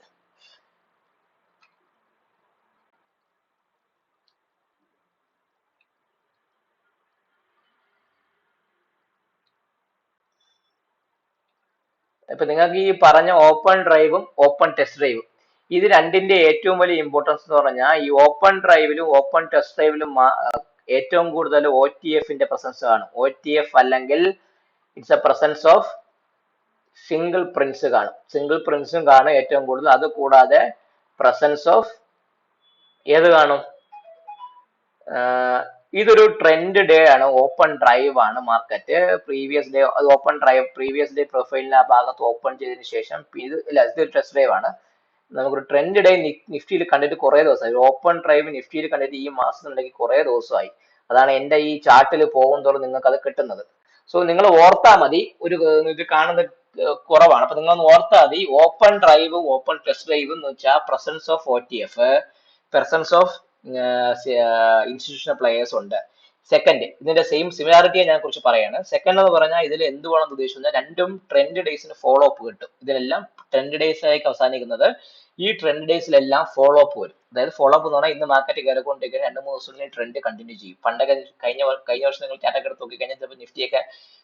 A: ഇപ്പൊ നിങ്ങൾക്ക് ഈ പറഞ്ഞ ഓപ്പൺ ഡ്രൈവും ഓപ്പൺ ടെസ്റ്റ് ഡ്രൈവും ഇത് രണ്ടിന്റെ ഏറ്റവും വലിയ ഇമ്പോർട്ടൻസ് എന്ന് പറഞ്ഞാൽ ഈ ഓപ്പൺ ഡ്രൈവിലും ഓപ്പൺ ടെസ്റ്റ് ഡ്രൈവിലും ഏറ്റവും കൂടുതൽ ഒ ടി എഫിന്റെ പ്രസൻസ് കാണും. ഒ ടി എഫ് അല്ലെങ്കിൽ it's a presence of single prints കാണും. സിംഗിൾ പ്രിൻസും കാണും ഏറ്റവും കൂടുതൽ. അത് കൂടാതെ പ്രസൻസ് ഓഫ് ഏത് കാണും? ഇതൊരു ട്രെൻഡ് ഡേ ആണ്. ഓപ്പൺ ഡ്രൈവ് ആണ് market previous day open drive previous day പ്രൊഫൈലിന് ആ ഭാഗത്ത് ഓപ്പൺ ചെയ്തതിന് ശേഷം ഇത് ഇല്ല ഇത് ടെസ്റ്റ് ഡ്രൈവ് ആണ്. നമുക്കൊരു ട്രെൻഡ് ഡേ നിഫ്റ്റിയിൽ കണ്ടിട്ട് കുറെ ദിവസമായി. ഓപ്പൺ ഡ്രൈവ് നിഫ്റ്റിയിൽ കണ്ടിട്ട് ഈ മാസം ഉണ്ടെങ്കിൽ കുറേ ദിവസമായി. അതാണ് എന്റെ ഈ ചാർട്ടിൽ പോകും നിങ്ങൾക്ക് അത് കിട്ടുന്നത്. സോ നിങ്ങൾ ഓർത്താൽ മതി. ഒരു ഇത് കാണുന്ന കുറവാണ്. അപ്പൊ നിങ്ങൾ ഓർത്താൽ ഓർത്താ മതി. Open drive open test drive എന്ന് വെച്ചാൽ presence of O T F presence of institutional players ഉണ്ട്. സെക്കൻഡ് ഇതിന്റെ സെയിം സിമിലാരിറ്റിയെ ഞാൻ കുറിച്ച് പറയാണ്. സെക്കൻഡ് എന്ന് പറഞ്ഞാൽ ഇതിൽ എന്തുവാണെന്ന് ഉദ്ദേശിച്ചു രണ്ടും ട്രെൻഡ് ഡേയ്സിന് ഫോളോ അപ്പ് കിട്ടും. ഇതിലെല്ലാം ട്രെൻഡ് ഡേയ്സ് ആയിരിക്കും അവസാനിക്കുന്നത് ഈ ട്രെൻഡ് ഡേയ്സിലെല്ലാം ഫോളോ അപ്പ് വരും. അതായത് ഫോളോ അപ്പ് എന്ന് പറഞ്ഞാൽ ഇന്ന് മാർക്കറ്റ് കയറിക്കൊണ്ടിരിക്കുന്ന രണ്ട് മൂന്ന് ദിവസങ്ങളിൽ ട്രെൻഡ് കണ്ടിന്യൂ ചെയ്യും. പണ്ടൊക്കെ കഴിഞ്ഞ കഴിഞ്ഞ വർഷം നിങ്ങൾ ടാറ്റ എടുത്ത് നോക്കി കഴിഞ്ഞാൽ ചിലപ്പോൾ നിഫ്റ്റിയൊക്കെ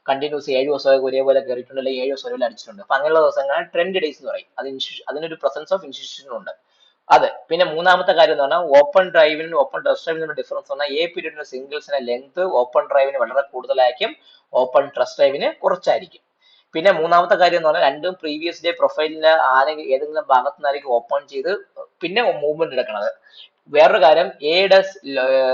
A: കണ്ടിന്യൂസ് ഏഴ് ദിവസമൊക്കെ ഒരേപോലെ കയറിയിട്ടുണ്ട് അല്ലെങ്കിൽ ഏഴ് ദിവസം അടിച്ചിട്ടുണ്ട്. അപ്പൊ അങ്ങനെയുള്ള ദിവസങ്ങൾ ട്രെൻഡ് ഡേയ്സ് എന്ന് പറയും. അത് അതിനൊരു പ്രസൻസ് ഓഫ് ഇൻസ്റ്റിറ്റ്യൂഷൻ ഉണ്ട്. അതെ പിന്നെ മൂന്നാമത്തെ കാര്യം എന്ന് പറഞ്ഞാൽ ഓപ്പൺ ഡ്രൈവിനും ഓപ്പൺ ടെസ്റ്റ് ഡ്രൈവിനും ഡിഫറൻസ് പറഞ്ഞാൽ എ പീരീഡിന് സിംഗിൾസിന്റെ ലെങ്ത് ഓപ്പൺ ഡ്രൈവിന് വളരെ കൂടുതലായിരിക്കും. ഓപ്പൺ ട്രസ്റ്റ് ഡ്രൈവിന് കുറച്ചായിരിക്കും. പിന്നെ മൂന്നാമത്തെ കാര്യം എന്ന് പറഞ്ഞാൽ രണ്ടും പ്രീവിയസ് ഡേ പ്രൊഫൈലിന് ആരെങ്കിലും ഏതെങ്കിലും ഭാഗത്ത് നിന്നായിരിക്കും ഓപ്പൺ ചെയ്ത് പിന്നെ മൂവ്മെന്റ് എടുക്കണത്. വേറൊരു കാര്യം എയുടെ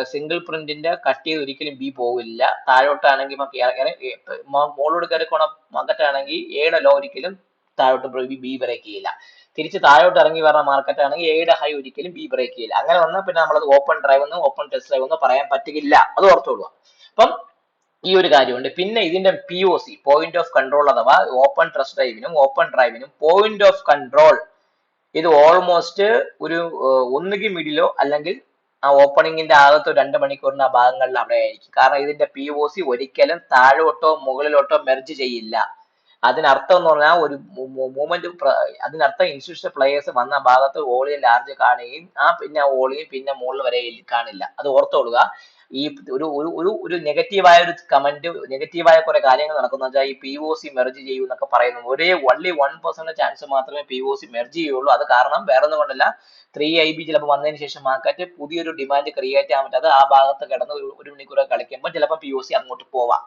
A: സിംഗിൾ പ്രിന്റിന്റെ കട്ട് ചെയ്ത് ഒരിക്കലും ബി പോവില്ല. താഴോട്ടാണെങ്കിൽ മോളോട് കയറിക്കോണ കേര- ഏ, മ- മുകളിലോട്ട് കയറി പോണ മാർക്കറ്റ് ആണെങ്കിൽ എയുടെ ലോ ഒരിക്കലും താഴോട്ട് ബി ബി ബ്രേക്ക് ചെയ്യില്ല. തിരിച്ച് താഴോട്ട് ഇറങ്ങി വരുന്ന മാർക്കറ്റ് ആണെങ്കിൽ എയുടെ ഹൈ ഒരിക്കലും ബി ബ്രേക്ക് ചെയ്യില്ല. അങ്ങനെ വന്നാൽ പിന്നെ നമ്മളത് ഓപ്പൺ ഡ്രൈവ് എന്ന് ഓപ്പൺ ടെസ്റ്റ് ഡ്രൈവ് എന്ന് പറയാൻ പറ്റില്ല അത് ഓർത്തോളൂ അപ്പം ഈ ഒരു കാര്യമുണ്ട്. പിന്നെ ഇതിന്റെ P O C point of control അഥവാ ഓപ്പൺ ട്രസ്റ്റ് ഡ്രൈവിനും ഓപ്പൺ ഡ്രൈവിനും പോയിന്റ് ഓഫ് കൺട്രോൾ ഇത് ഓൾമോസ്റ്റ് ഒരു ഒന്നുകിൽ മിഡിലോ അല്ലെങ്കിൽ ആ ഓപ്പണിങ്ങിന്റെ ആദ്യത്തെ രണ്ട് മണിക്കൂറിന്റെ ആ ഭാഗങ്ങളിൽ അവിടെ ആയിരിക്കും. കാരണം ഇതിന്റെ പി ഒ സി ഒരിക്കലും താഴോട്ടോ മുകളിലോട്ടോ മെർജ് ചെയ്യില്ല. അതിനർത്ഥം എന്ന് പറഞ്ഞാൽ ഒരു മൂവ്മെന്റ് അതിനർത്ഥം ഇൻസ്റ്റിറ്റ്യൂഷൻ പ്ലേയേഴ്സ് വന്ന ഭാഗത്ത് ഓളിയെ ലാർജ് കാണുകയും ആ പിന്നെ ആ വോളിയം പിന്നെ മുകളിൽ വരെ കാണില്ല അത് ഓർത്തോളുക ഈ ഒരു ഒരു ഒരു ഒരു നെഗറ്റീവായ ഒരു കമന്റ് നെഗറ്റീവായ കുറെ കാര്യങ്ങൾ നടക്കുന്ന. വെച്ചാൽ ഈ പി ഒ സി മെർജ് ചെയ്യൂ എന്നൊക്കെ പറയുന്നു. ഒരേ ഒൺലി വൺ പെർസെന്റ് ചാൻസ് മാത്രമേ പി ഒ സി മെർജ് ചെയ്യുള്ളൂ. അത് കാരണം വേറെ ഒന്നും കൊണ്ടല്ല. ത്രീ ഐ ബി ചിലപ്പോൾ വന്നതിന് ശേഷം മാർക്കറ്റ് പുതിയൊരു ഡിമാൻഡ് ക്രിയേറ്റ് ചെയ്യാൻ പറ്റാതെ ആ ഭാഗത്ത് കിടന്ന് ഒരു ഒരു മണിക്കൂർ കളിക്കുമ്പോൾ ചിലപ്പോൾ പി ഒ സി അങ്ങോട്ട് പോവാം.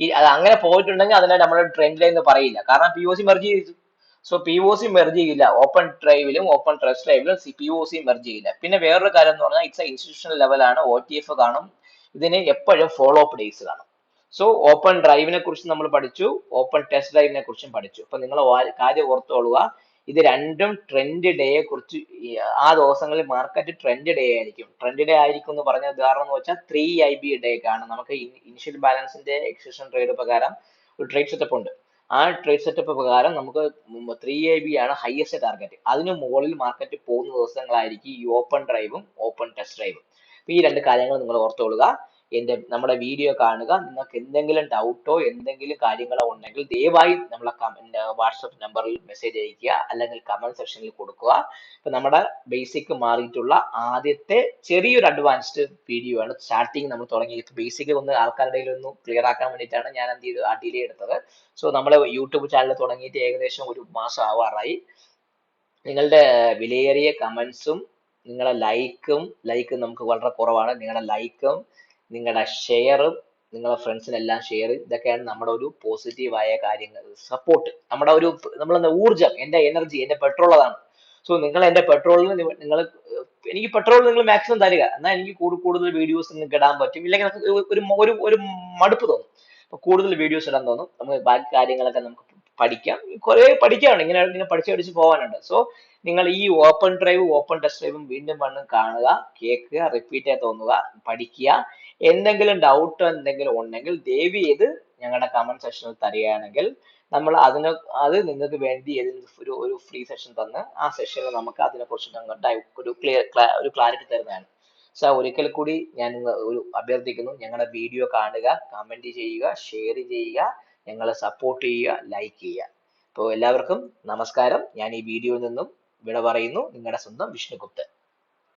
A: ഈ അത് അങ്ങനെ പോയിട്ടുണ്ടെങ്കിൽ അതിനെ നമ്മൾ ട്രെൻഡ് ലൈൻ എന്ന് പറയില്ല. കാരണം പി ഒ സി മെർജ് ചെയ്തു. So P O C merge ചെയ്യില്ല. ഓപ്പൺ ഡ്രൈവിലും ഓപ്പൺ ട്രസ്റ്റ് ഡ്രൈവിലും പി ഒ സി മെർജ് ചെയ്യില്ല. പിന്നെ വേറൊരു കാര്യം എന്ന് പറഞ്ഞാൽ ഇറ്റ്സ് എ ഇൻസ്റ്റിറ്റ്യൂഷണൽ ലെവലാണ് ഒ ടി എഫ് കാണും. ഇതിന് എപ്പോഴും ഫോളോ അപ്പ് ഡേയ്സ് കാണും. സോ ഓപ്പൺ ഡ്രൈവിനെ കുറിച്ച് നമ്മൾ പഠിച്ചു ഓപ്പൺ ടെസ്റ്റ് ഡ്രൈവിനെ കുറിച്ചും പഠിച്ചു. അപ്പൊ നിങ്ങൾ കാര്യം ഓർത്തോളുക ഇത് രണ്ടും ട്രെൻഡ് ഡേയെ കുറിച്ച് ആ ദിവസങ്ങളിൽ മാർക്കറ്റ് ട്രെൻഡ് ഡേ ആയിരിക്കും. ട്രെൻഡ് ഡേ ആയിരിക്കും എന്ന് പറഞ്ഞ ഉദാഹരണം എന്ന് വെച്ചാൽ ത്രീ ഐ ബി ഡേ ആണ്. നമുക്ക് ഇനിഷ്യൽ ബാലൻസിന്റെ എക്സിഷൻ ട്രേഡ് പ്രകാരം ഒരു ട്രേഡ് സെറ്റപ്പ് ഉണ്ട്. ആ ട്രേഡ് സെറ്റപ്പ് പ്രകാരം നമുക്ക് ത്രീ ഐ ബി ആണ് ഹയസ്റ്റ് ടാർഗറ്റ് അതിന് മുകളിൽ മാർക്കറ്റ് പോകുന്ന ദിവസങ്ങളായിരിക്കും ഈ ഓപ്പൺ ഡ്രൈവും ഓപ്പൺ ടെസ്റ്റ് ഡ്രൈവും അപ്പൊ ഈ രണ്ട് കാര്യങ്ങൾ നിങ്ങൾ ഓർത്തുകൊള്ളുക എന്റെ നമ്മുടെ വീഡിയോ കാണുക. നിങ്ങൾക്ക് എന്തെങ്കിലും ഡൗട്ടോ എന്തെങ്കിലും കാര്യങ്ങളോ ഉണ്ടെങ്കിൽ ദയവായി നമ്മളെ കമന്റ് വാട്സപ്പ് നമ്പറിൽ മെസ്സേജ് അയക്കുക അല്ലെങ്കിൽ കമന്റ് സെക്ഷനിൽ കൊടുക്കുക. ഇപ്പൊ നമ്മുടെ ബേസിക് മാറിയിട്ടുള്ള ആദ്യത്തെ ചെറിയൊരു അഡ്വാൻസ്ഡ് വീഡിയോ ആണ് സ്റ്റാർട്ടിങ് നമ്മൾ തുടങ്ങിയത്. ബേസിക് ഒന്ന് ആൾക്കാരുടെ ഒന്ന് ക്ലിയർ ആക്കാൻ വേണ്ടിയിട്ടാണ് ഞാൻ എന്ത് ചെയ്തു ആ ഡിലേ എടുത്തത്. സോ നമ്മൾ യൂട്യൂബ് ചാനൽ തുടങ്ങിയിട്ട് ഏകദേശം ഒരു മാസം ആവാറായി. നിങ്ങളുടെ വിലയേറിയ കമന്റ്സും നിങ്ങളുടെ ലൈക്കും ലൈക്കും നമുക്ക് വളരെ കുറവാണ്. നിങ്ങളുടെ ലൈക്കും നിങ്ങളുടെ ഷെയറും നിങ്ങളുടെ ഫ്രണ്ട്സിനെല്ലാം ഷെയർ ഇതൊക്കെയാണ് നമ്മുടെ ഒരു പോസിറ്റീവായ കാര്യങ്ങൾ. സപ്പോർട്ട് നമ്മുടെ ഒരു നമ്മളെന്താ ഊർജം എന്റെ എനർജി എന്റെ പെട്രോൾ അതാണ്. സോ നിങ്ങൾ എന്റെ പെട്രോളിന് നിങ്ങൾ എനിക്ക് പെട്രോൾ നിങ്ങൾ മാക്സിമം തരിക. എന്നാൽ എനിക്ക് കൂടുതൽ കൂടുതൽ വീഡിയോസ് നിങ്ങൾക്ക് ഇടാൻ പറ്റും. ഇല്ലെങ്കിൽ ഒരു ഒരു ഒരു മടുപ്പ് തോന്നും. അപ്പൊ കൂടുതൽ വീഡിയോസ് ഇടാൻ തോന്നും. നമുക്ക് ബാക്കി കാര്യങ്ങളൊക്കെ നമുക്ക് പഠിക്കാം. കുറേ പഠിക്കാനുണ്ട്. ഇങ്ങനെ ഇങ്ങനെ പഠിച്ച് പഠിച്ച് പോകാനുണ്ട്. സോ നിങ്ങൾ ഈ ഓപ്പൺ ഡ്രൈവ് ഓപ്പൺ ടെസ്റ്റ് ഡ്രൈവും വീണ്ടും വണ്ണം കാണുക കേൾക്കുക റിപ്പീറ്റ് ആയി തോന്നുക പഠിക്കുക. എന്തെങ്കിലും ഡൗട്ട് എന്തെങ്കിലും ഉണ്ടെങ്കിൽ ദയവ് ചെയ്ത് ഞങ്ങളുടെ കമന്റ് സെക്ഷനിൽ തരികയാണെങ്കിൽ നമ്മൾ അതിന് അത് നിങ്ങൾക്ക് വേണ്ടി ഏതെങ്കിലും ഒരു ഫ്രീ സെഷൻ തന്ന് ആ സെഷനിൽ നമുക്ക് അതിനെ കുറിച്ച് ഞങ്ങളുടെ ഒരു ക്ലിയർ ഒരു ക്ലാരിറ്റി തരുന്നതാണ്. സോ ഒരിക്കൽ കൂടി ഞാൻ ഒരു അഭ്യർത്ഥിക്കുന്നു ഞങ്ങളുടെ വീഡിയോ കാണുക കമന്റ് ചെയ്യുക ഷെയർ ചെയ്യുക ഞങ്ങളെ സപ്പോർട്ട് ചെയ്യുക ലൈക്ക് ചെയ്യുക. അപ്പോൾ എല്ലാവർക്കും നമസ്കാരം. ഞാൻ ഈ വീഡിയോയിൽ നിന്നും വിട പറയുന്നു നിങ്ങളുടെ സ്വന്തം വിഷ്ണുഗുപ്തൻ.